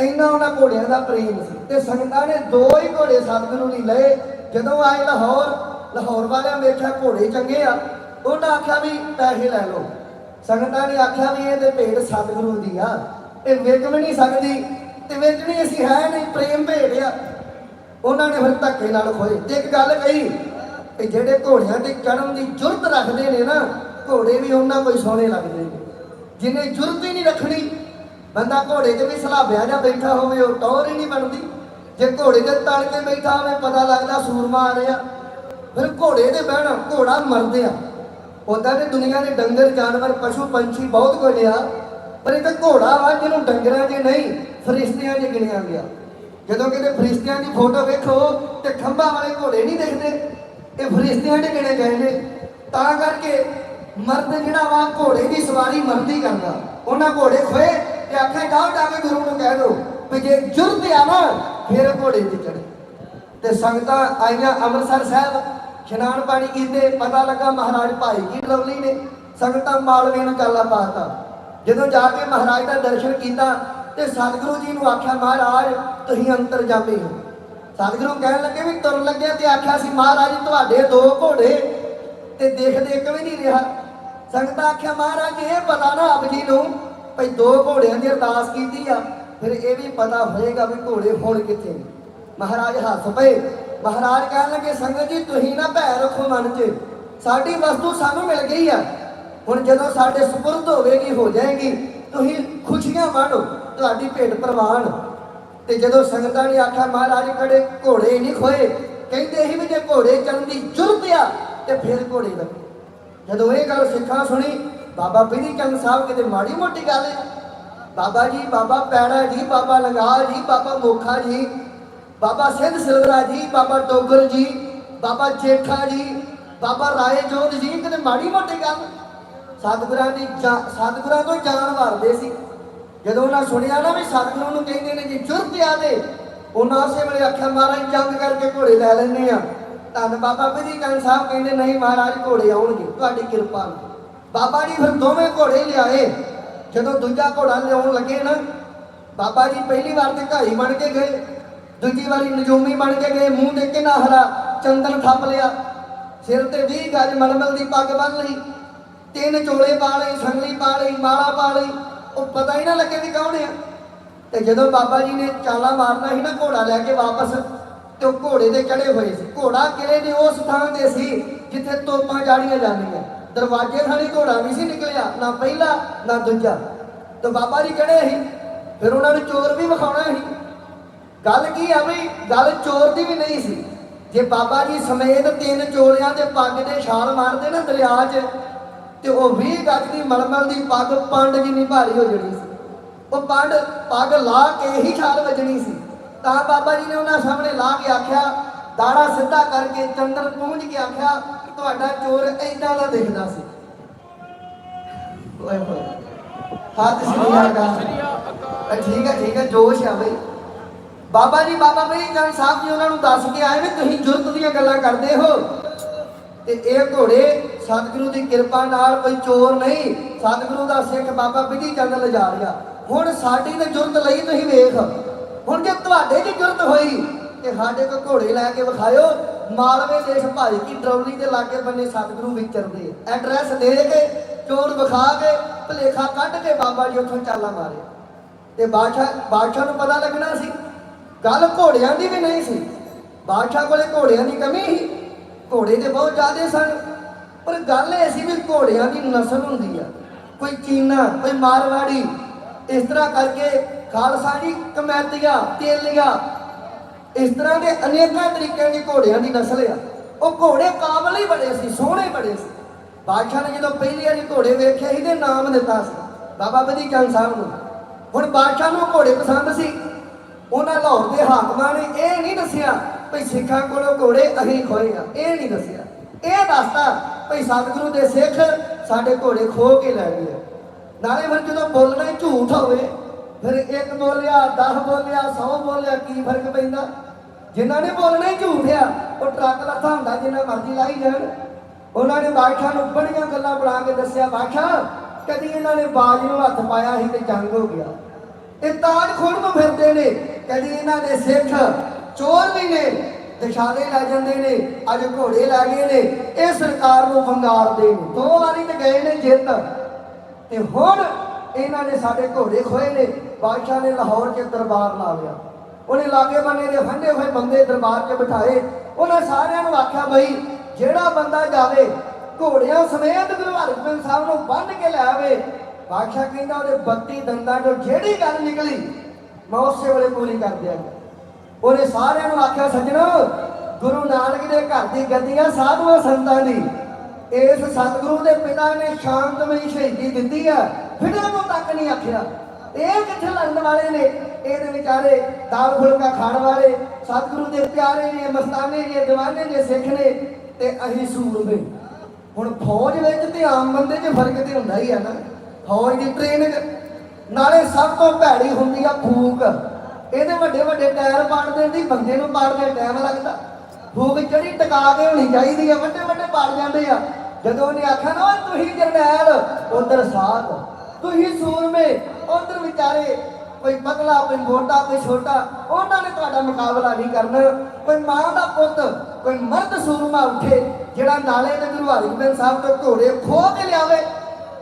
ਇੰਨਾ ਉਹਨਾਂ ਘੋੜਿਆਂ ਦਾ ਪ੍ਰੇਮ ਸੀ ਤੇ ਸੰਗਤਾਂ ਨੇ ਦੋ ਹੀ ਘੋੜੇ ਸਤਿਗੁਰੂ ਲਈ ਲਏ। ਜਦੋਂ ਆਏ ਲਾਹੌਰ ਲਾਹੌਰ ਵਾਲਿਆਂ ਵੇਖਿਆ ਘੋੜੇ ਚੰਗੇ ਆ, ਉਹਨਾਂ ਆਖਿਆ ਵੀ ਪੈਸੇ ਲੈ ਲਓ। ਸੰਗਤਾਂ ਨੇ ਆਖਿਆ ਵੀ ਇਹਦੇ ਭੇਟ ਸਤਿਗੁਰੂ ਦੀ ਆ। ਇਹ ਵਿਕ ਵੀ ਨਹੀਂ ਸਕਦੀ, ਤੇ ਵੇਚਣੀ ਅਸੀਂ ਹੈ ਨਹੀਂ, ਪ੍ਰੇਮ ਭੇਟ ਆ। ਉਹਨਾਂ ਨੇ ਫਿਰ ਧੱਕੇ ਨਾਲ ਖੋਏ। ਤੇ ਇੱਕ ਗੱਲ ਕਹੀ ਕਿ ਜਿਹੜੇ ਘੋੜਿਆਂ ਤੇ ਚੜਨ ਦੀ ਜੁਰਤ ਰੱਖਦੇ ਨੇ ਨਾ, ਘੋੜੇ ਵੀ ਉਹਨਾਂ ਕੋਈ ਸੋਹਣੇ ਲੱਗਦੇ ਨੇ। ਜਿਹਨੇ ਜੁਰਤ ਹੀ ਨਹੀਂ ਰੱਖਣੀ, ਬੰਦਾ ਘੋੜੇ ਤੇ ਵੀ ਸਲਾਬਿਆ ਜਾਂ ਬੈਠਾ ਹੋਵੇ, ਉਹ ਟੌਰ ਹੀ ਨਹੀਂ ਬਣਦੀ। ਜੇ ਘੋੜੇ ਤੇ ਤਲ ਕੇ ਬੈਠਾ ਹੋਵੇ, ਪਤਾ ਲੱਗਦਾ ਸੂਰਮਾ ਆ ਰਿਹਾ। ਫਿਰ ਘੋੜੇ ਤੇ ਬਹਿਣਾ, ਘੋੜਾ ਮਰਦੇ ਆ। ਉਦਾਂ ਤੇ ਦੁਨੀਆ ਦੇ ਡੰਗਰ, ਜਾਨਵਰ, ਪਸ਼ੂ, ਪੰਛੀ ਬਹੁਤ ਕੁਝ ਆ। ਪਰ ਇੱਕ ਘੋੜਾ ਵਾ ਜਿਹਨੂੰ ਡੰਗਰਾਂ 'ਚ ਨਹੀਂ, ਫਰਿਸ਼ਤਿਆਂ 'ਚ ਗਿਣਿਆ ਗਿਆ। ਜਦੋਂ ਕਿਤੇ ਫਰਿਸ਼ਤਿਆਂ ਦੀ ਫੋਟੋ ਵੇਖੋ, ਤੇ ਖੰਭਾਂ ਵਾਲੇ ਘੋੜੇ ਨਹੀਂ ਦਿਖਦੇ, ਇਹ ਫਰਿਸ਼ਤਿਆਂ ਦੇ ਗਿਣੇ ਗਏ ਨੇ ਤਾਂ ਕਰਕੇ ਮਰਦ ਜਿਹੜਾ ਵਾ, ਘੋੜੇ ਦੀ ਸਵਾਰੀ ਮਰਦੀ ਕਰਦਾ। ਉਹਨਾਂ ਘੋੜੇ ਖੋਏ ਤੇ ਆਖੇ ਜਾਓ ਜਾ ਗੁਰੂ ਨੂੰ ਕਹਿ ਦਿਓ ਵੀ ਜੇ ਜੁਰਤ ਆ ਨਾ ਫਿਰ ਘੋੜੇ ਤੇ ਚੜੇ ਤੇ ਸੰਗਤਾਂ ਆਈਆਂ ਅੰਮ੍ਰਿਤਸਰ ਸਾਹਿਬ ਇਸ਼ਨਾਨ ਪਾਣੀ ਕੀਤੇ, ਪਤਾ ਲੱਗਾ ਮਹਾਰਾਜ ਭਾਈ ਕੀ ਲਵਲੀ ਨੇ। ਸੰਗਤਾਂ ਮਾਲਵੇ ਨੂੰ ਚਾਲਾ ਪਾਤਾ ਜਦੋਂ ਜਾ ਕੇ ਮਹਾਰਾਜ ਦਾ ਦਰਸ਼ਨ ਕੀਤਾ ਤੇ ਸਤਿਗੁਰੂ ਜੀ ਨੂੰ ਆਖਿਆ, ਮਹਾਰਾਜ, ਤੁਸੀਂ ਅੰਤਰਜਾਮੀ ਹੋ। ਸਤਿਗੁਰੂ ਕਹਿਣ ਲੱਗੇ ਵੀ ਤੁਰਨ ਲੱਗੇ ਤੇ ਆਖਿਆ ਸੀ, ਮਹਾਰਾਜ, ਤੁਹਾਡੇ ਦੋ ਘੋੜੇ ਤੇ ਦੇਖਦੇ ਇੱਕ ਵੀ ਨਹੀਂ ਰਿਹਾ। ਸੰਗਤਾਂ ਆਖਿਆ, ਮਹਾਰਾਜ, ਇਹ ਪਤਾ ਨਾ ਆਪ ਜੀ ਨੂੰ ਭਈ ਦੋ ਘੋੜਿਆਂ ਦੀ ਅਰਦਾਸ ਕੀਤੀ ਆ, ਫਿਰ ਇਹ ਵੀ ਪਤਾ ਹੋਏਗਾ ਵੀ ਘੋੜੇ ਹੁਣ ਕਿੱਥੇ ਨੇ। ਮਹਾਰਾਜ ਹੱਸ ਪਏ। ਮਹਾਰਾਜ ਕਹਿਣ ਲੱਗੇ, ਸੰਗਤ ਜੀ, ਤੁਸੀਂ ਨਾ ਭੈ ਰੱਖੋ ਮਨ 'ਚ। ਸਾਡੀ ਵਸਤੂ ਸਾਨੂੰ ਮਿਲ ਗਈ ਆ। ਹੁਣ ਜਦੋਂ ਸਾਡੇ ਸਪੁਰਦ ਹੋਵੇਗੀ, ਹੋ ਜਾਏਗੀ। ਤੁਸੀਂ ਖੁਸ਼ੀਆਂ ਮਾਣੋ, ਤੁਹਾਡੀ ਭੇਟ ਪ੍ਰਵਾਨ। ਤੇ ਜਦੋਂ ਸੰਗਤਾਂ ਨੇ ਆਖਿਆ, ਮਹਾਰਾਜ ਕੜੇ ਘੋੜੇ ਨਹੀਂ ਖੋਏ। ਕਹਿੰਦੇ ਸੀ ਵੀ ਜੇ ਘੋੜੇ ਚੱਲਣ ਦੀ ਜੁਰਤ ਆ ਤੇ ਫਿਰ ਘੋੜੇ ਦਾ ਜਦੋਂ ਇਹ ਗੱਲ ਸਿੱਖਾਂ ਸੁਣੀ, ਬਾਬਾ ਬਿਧੀ ਚੰਦ ਸਾਹਿਬ ਕਿਤੇ ਮਾੜੀ ਮੋਟੀ ਗੱਲ ਹੈ। ਬਾਬਾ ਜੀ, ਬਾਬਾ ਪੈੜਾ ਜੀ, ਬਾਬਾ ਲੰਗਾ ਜੀ, ਬਾਬਾ ਮੋਖਾ ਜੀ, ਬਾਬਾ ਸਿੱਧ ਸਿਲਵਰਾ ਜੀ, ਬਾਬਾ ਟੋਗਰ ਜੀ, ਬਾਬਾ ਜੇਠਾ ਜੀ, ਬਾਬਾ ਰਾਏ ਜੋਤ ਜੀ, ਕਿਤੇ ਮਾੜੀ ਮੋਟੀ ਗੱਲ। ਸਤਿਗੁਰਾਂ ਦੀ ਸਤਿਗੁਰਾਂ ਤੋਂ ਜਾਨ ਵਾਰਦੇ ਸੀ। ਜਦੋਂ ਉਹਨਾਂ ਸੁਣਿਆ ਨਾ ਵੀ ਸਤਿਗੁਰੂ ਨੂੰ ਕਹਿੰਦੇ ਨੇ, ਜੀ ਜੁਰਤ ਆ ਦੇ ਉਹਨਾਂ ਉਸੇ ਵੇਲੇ ਆਖਿਆ, ਮਹਾਰਾਜ, ਜੰਗ ਕਰਕੇ ਘੋੜੇ ਲੈ ਲੈਣੇ ਆ ਧੰਨ ਬਾਬਾ ਬਰੀ ਚੰਦ ਸਾਹਿਬ ਕਹਿੰਦੇ, ਨਹੀਂ ਮਹਾਰਾਜ, ਘੋੜੇ ਆਉਣਗੇ, ਤੁਹਾਡੀ ਕਿਰਪਾ ਨਾਲ। ਬਾਬਾ ਜੀ ਫਿਰ ਦੋਵੇਂ ਘੋੜੇ ਲਿਆਏ। ਜਦੋਂ ਦੂਜਾ ਘੋੜਾ ਲਿਆਉਣ ਲੱਗੇ ਨਾ, ਬਾਬਾ ਜੀ ਪਹਿਲੀ ਵਾਰ ਤੇ ਘਾਈ ਬਣ ਕੇ ਗਏ। ਦੂਜੀ ਵਾਰੀ ਨਜੂਮੀ ਬਣ ਕੇ ਗਏ, ਮੂੰਹ ਦੇ ਕੇ ਹਰਾ ਚੰਦਨ ਥੱਪ ਲਿਆ। ਸਿਰ ਤੇ 20 ਗਜ ਮਲਮਲ ਦੀ ਪੱਗ ਬੰਨ ਲਈ। ਤਿੰਨ ਚੋਲੇ ਪਾ ਲਈ ਸੰਗਲੀ ਪਾ ਲਈ, ਮਾਲਾ ਪਾ ਲਈ। ਉਹ ਪਤਾ ਹੀ ਨਾ ਲੱਗੇ ਵੀ ਕੌਣ ਆ। ਤੇ ਜਦੋਂ ਬਾਬਾ ਜੀ ਨੇ ਚਾਲਾ ਮਾਰਨਾ ਸੀ ਨਾ ਘੋੜਾ ਲੈ ਕੇ ਵਾਪਸ, ਤੇ ਉਹ ਘੋੜੇ ਦੇ ਚੜੇ ਹੋਏ ਸੀ। ਘੋੜਾ ਕਿਲੇ ਦੇ ਉਸ ਥਾਂ ਤੇ ਸੀ ਜਿੱਥੇ ਤੋਪਾਂ ਜਾੜੀਆਂ ਜਾਂਦੀਆਂ। ਦਰਵਾਜ਼ੇ ਥਾਣੀ ਘੋੜਾ ਨਹੀਂ ਸੀ ਨਿਕਲਿਆ, ਨਾ ਪਹਿਲਾ, ਨਾ ਦੂਜਾ। ਤੇ ਬਾਬਾ ਜੀ ਕਿਹੜੇ ਸੀ, ਫਿਰ ਉਹਨਾਂ ਨੂੰ ਚੋਰ ਵੀ ਵਿਖਾਉਣਾ ਸੀ। ਗੱਲ ਕੀ ਆ ਵੀ, ਗੱਲ ਚੋਰ ਦੀ ਵੀ ਨਹੀਂ ਸੀ। ਜੇ ਬਾਬਾ ਜੀ ਸਮੇਤ ਤਿੰਨ ਚੋਲਿਆਂ ਦੇ ਪੱਗ ਦੇ ਛਾਲ ਮਾਰਦੇ ਨਾ ਦਰਿਆ 'ਚ ਤੇ ਉਹ 20 ਗੱਜ ਦੀ ਮਲਮਲ ਦੀ ਪੱਗ ਪੰਡ ਜਿੰਨੀ ਭਾਰੀ ਹੋ ਜਣੀ ਸੀ। ਉਹ ਪੰਡ, ਪੱਗ ਲਾ ਕੇ ਹੀ ਛਾਲ ਵੱਜਣੀ ਸੀ। ਤਾਂ ਬਾਬਾ ਜੀ ਨੇ ਉਹਨਾਂ ਸਾਹਮਣੇ ਲਾ ਕੇ ਆਖਿਆ, ਦਾੜਾ ਸਿੱਧਾ ਕਰਕੇ ਚੰਦਨ ਪੂੰਝ ਕੇ ਆਖਿਆ, ਤੁਹਾਡਾ ਚੋਰ ਐਦਾਂ ਦਾ ਦਿਖਦਾ ਸੀ। ਓਏ ਹੋਏ, ਹੱਥ ਸ੍ਰੀ ਅਕਾਲ ਠੀਕ ਹੈ ਠੀਕ ਹੈ ਜੋਸ਼ ਆ ਬਈ। ਬਾਬਾ ਜੀ, ਬਾਬਾ ਬਈ, ਜਾਨ ਸਾਹਿਬ ਜੀ, ਉਹਨਾਂ ਨੂੰ ਦੱਸ ਕੇ ਆਏ ਵੀ ਤੁਸੀਂ ਜੁਰਤ ਦੀਆਂ ਗੱਲਾਂ ਕਰਦੇ ਹੋ। ਤੇ ਇਹ ਘੋੜੇ ਸਤਿਗੁਰੂ ਦੀ ਕਿਰਪਾ ਨਾਲ ਕੋਈ ਚੋਰ ਨਹੀਂ, ਸਤਿਗੁਰੂ ਦਾ ਸਿੱਖ ਬਾਬਾ ਬਿਧੀ ਚੰਦ ਲਿਜਾ ਰਿਹਾ। ਹੁਣ ਸਾਡੀ ਤੇ ਜੁਰਤ ਲਈ ਤੁਸੀਂ ਵੇਖ। ਹੁਣ ਜੇ ਤੁਹਾਡੇ ਦੀ ਜੁਰਤ ਹੋਈ, ਤੇ ਸਾਡੇ ਕੋ ਘੋੜੇ ਲੈ ਕੇ ਵਿਖਾਇਓ। ਮਾਲਵੇ ਦੇਸ਼ ਭਾਈ ਕੀ ਡਰੌਲੀ ਦੇ ਲਾਗੇ ਬੰਨੇ ਸਤਿਗੁਰੂ ਵਿਚਰਦੇ। ਐਡਰੈਸ ਦੇ ਕੇ, ਚੋਰ ਵਿਖਾ ਕੇ, ਭਲੇਖਾ ਕੱਢ ਕੇ ਬਾਬਾ ਜੀ ਉੱਥੋਂ ਚਾਲਾ ਮਾਰੇ। ਤੇ ਬਾਦਸ਼ਾਹ ਬਾਦਸ਼ਾਹ ਨੂੰ ਪਤਾ ਲੱਗਣਾ ਸੀ, ਗੱਲ ਘੋੜਿਆਂ ਦੀ ਵੀ ਨਹੀਂ ਸੀ। ਬਾਦਸ਼ਾਹ ਕੋਲੇ ਘੋੜਿਆਂ ਦੀ ਕਮੀ ਸੀ। ਘੋੜੇ ਤੇ ਬਹੁਤ ਜ਼ਿਆਦੇ ਸਨ। ਪਰ ਗੱਲ ਇਹ ਸੀ ਵੀ ਘੋੜਿਆਂ ਦੀ ਨਸਲ ਹੁੰਦੀ ਆ। ਕੋਈ ਚੀਨਾ, ਕੋਈ ਮਾਰਵਾੜੀ, ਇਸ ਤਰ੍ਹਾਂ ਕਰਕੇ ਖਾਲਸਾ ਜੀ ਕਮੈਤੀਆ ਤੇਲੀਆ, ਇਸ ਤਰ੍ਹਾਂ ਦੇ ਅਨੇਕਾਂ ਤਰੀਕਿਆਂ ਦੀ ਘੋੜਿਆਂ ਦੀ ਨਸਲ ਆ। ਉਹ ਘੋੜੇ ਕਾਬਲ ਹੀ ਬੜੇ ਸੀ, ਸੋਹਣੇ ਬੜੇ ਸੀ। ਬਾਦਸ਼ਾਹ ਨੇ ਜਦੋਂ ਪਹਿਲੀ ਵਾਰੀ ਘੋੜੇ ਵੇਖੇ ਇਹਦੇ ਨਾਮ ਦਿੱਤਾ ਸੀ, ਬਾਬਾ ਬਦੀ ਚੰਦ ਸਾਹਿਬ ਨੂੰ। ਹੁਣ ਬਾਦਸ਼ਾਹ ਨੂੰ ਘੋੜੇ ਪਸੰਦ ਸੀ। ਉਹਨਾਂ ਲਾਹੌਰ ਦੇ ਹਾਕਮਾਂ ਨੇ ਇਹ ਨਹੀਂ ਦੱਸਿਆ ਭਈ ਸਿੱਖਾਂ ਕੋਲੋਂ ਘੋੜੇ ਅਸੀਂ ਖੋਏ ਆ। ਇਹ ਨਹੀਂ ਦੱਸਿਆ। ਇਹ ਦੱਸਦਾ ਭਈ ਸਤਿਗੁਰੂ ਦੇ ਸਿੱਖ ਸਾਡੇ ਘੋੜੇ ਖੋ ਕੇ ਲੈ ਗਏ ਨਾਲੇ ਫਿਰ ਜਦੋਂ ਬੋਲਣਾ ਹੀ ਝੂਠ ਹੋਵੇ, ਫਿਰ ਇੱਕ ਬੋਲਿਆ 10 ਬੋਲਿਆ 100 ਬੋਲਿਆ, ਕੀ ਫ਼ਰਕ ਪੈਂਦਾ? ਜਿਨ੍ਹਾਂ ਨੇ ਬੋਲਣਾ ਹੀ ਝੂਠ ਆ, ਉਹ ਟਰੱਕ ਲੱਥਾ ਹੁੰਦਾ, ਜਿੰਨਾ ਮਰਜ਼ੀ ਲਾਈ ਜਾਣ। ਉਹਨਾਂ ਨੇ ਬਾਦਸ਼ਾਹ ਨੂੰ ਬੜੀਆਂ ਗੱਲਾਂ ਬਣਾ ਕੇ ਦੱਸਿਆ ਬਾਦਸ਼ਾਹ ਕਦੀ ਇਹਨਾਂ ਨੇ ਬਾਜ ਨੂੰ ਹੱਥ ਪਾਇਆ ਸੀ ਤੇ ਜੰਗ ਹੋ ਗਿਆ। ਇਹ ਤਾਜ ਖੋੜ ਨੂੰ ਫਿਰਦੇ ਨੇ, ਕਦੀ ਇਹਨਾਂ ਦੇ ਸਿੱਖ ਚੋਰ ਵੀ ਨੇ ਦਿਸ਼ਾਲੇ ਲੈ ਜਾਂਦੇ ਨੇ, ਅੱਜ ਘੋੜੇ ਲੈ ਗਏ ਨੇ, ਇਹ ਸਰਕਾਰ ਨੂੰ ਵੰਗਾਰਦੇ ਨੇ। ਦੋ ਵਾਰੀ ਤੇ ਗਏ ਨੇ ਜਿੱਤ। ਤੇ ਹੁਣ ਇਹਨਾਂ ਨੇ ਸਾਡੇ ਘੋੜੇ ਖੋਏ ਨੇ, ਬਾਦਸ਼ਾਹ ਨੇ ਲਾਹੌਰ 'ਚ ਦਰਬਾਰ ਲਾ ਲਿਆ। ਉਹਨੇ ਲਾਗੇ ਬੰਨੇ ਦੇ ਫੰਡੇ ਹੋਏ ਬੰਦੇ ਦਰਬਾਰ 'ਚ ਬਿਠਾਏ। ਉਹਨਾਂ ਸਾਰਿਆਂ ਨੂੰ ਆਖਿਆ, ਬਈ, ਜਿਹੜਾ ਬੰਦਾ ਜਾਵੇ, ਘੋੜਿਆਂ ਸਮੇਤ ਗੁਰੂ ਹਰਗੋਬਿੰਦ ਸਾਹਿਬ ਨੂੰ ਬੰਨ ਕੇ ਲੈ ਆਵੇ। ਬਾਦਸ਼ਾਹ ਕਹਿੰਦਾ, ਉਹਦੇ 32 ਦੰਦਾਂ ਚੋਂ ਜਿਹੜੀ ਗੱਲ ਨਿਕਲੀ, ਮੈਂ ਉਸੇ ਵੇਲੇ ਪੂਰੀ ਕਰ ਦਿਆਂਗਾ। ਉਹਨੇ ਸਾਰਿਆਂ ਨੂੰ ਆਖਿਆ, ਸੱਜਣੋ, ਗੁਰੂ ਨਾਨਕ ਦੇ ਘਰ ਦੀ ਗੱਦੀ ਆ ਸਾਧੂਆਂ ਸੰਤਾਂ ਦੀ। ਇਸ ਸਤਿਗੁਰੂ ਦੇ ਪਿਤਾ ਨੇ ਸ਼ਾਂਤਮਈ ਸ਼ਹੀਦੀ ਦਿੱਤੀ ਆ। ਫਿਰੇ ਨੂੰ ਤੱਕ ਨਹੀਂ ਆਖਿਆ। ਇਹ ਕਿੱਥੇ ਲੜਨ ਵਾਲੇ ਨੇ? ਇਹਦੇ ਵਿਚਾਰੇ ਦਾਲ ਫੁਲਕਾ ਖਾਣ ਵਾਲੇ, ਸਤਿਗੁਰੂ ਦੇ ਪਿਆਰੇ ਨੇ, ਮਸਤਾਨੇ ਨੇ ਦੀਵਾਨੇ ਨੇ, ਸਿੱਖ ਨੇ ਤੇ ਅਸੀਂ ਸੂਰਮੇ ਹੁਣ ਫੌਜ ਵਿੱਚ ਤੇ ਆਮ ਬੰਦੇ 'ਚ ਫ਼ਰਕ ਤੇ ਹੁੰਦਾ ਹੀ ਆ ਨਾ। ਫੌਜ ਦੀ ਟ੍ਰੇਨਿੰਗ ਨਾਲੇ ਸਭ ਤੋਂ ਭੈੜੀ ਹੁੰਦੀ ਆ ਫੂਕ। ਇਹਦੇ ਵੱਡੇ ਵੱਡੇ ਟਾਇਰ ਪਾੜ ਦਿੰਦੀ ਬੰਦੇ ਨੂੰ ਪਾੜਦੇ ਟਾਈਮ ਲੱਗਦਾ। ਫੂਕ ਜਿਹੜੀ ਟਿਕਾ ਕੇ ਹੋਣੀ ਚਾਹੀਦੀ ਆ, ਵੱਡੇ ਵੱਡੇ ਪਾੜ ਜਾਂਦੇ ਆ। ਜਦੋਂ ਉਹਨੇ ਆਖਿਆ ਨਾ ਤੁਸੀਂ ਜਰਨੈਲ, ਉਧਰ ਸਾਧ ਤੁਸੀਂ ਸੂਰਮੇ, ਉਧਰ ਵਿਚਾਰੇ, ਕੋਈ ਪਤਲਾ, ਕੋਈ ਮੋਟਾ, ਕੋਈ ਛੋਟਾ, ਉਹਨਾਂ ਨੇ ਤੁਹਾਡਾ ਮੁਕਾਬਲਾ ਨਹੀਂ ਕਰਨਾ। ਕੋਈ ਮਾਂ ਦਾ ਪੁੱਤ, ਕੋਈ ਮਰਦ ਸੂਰਮਾ ਉੱਠੇ, ਜਿਹੜਾ ਨਾਲੇ ਤੇ ਗੁਰੂ ਹਰਿਗੋਬਿੰਦ ਸਾਹਿਬ ਤੋਂ ਘੋੜੇ ਖੋਹ ਕੇ ਲਿਆਵੇ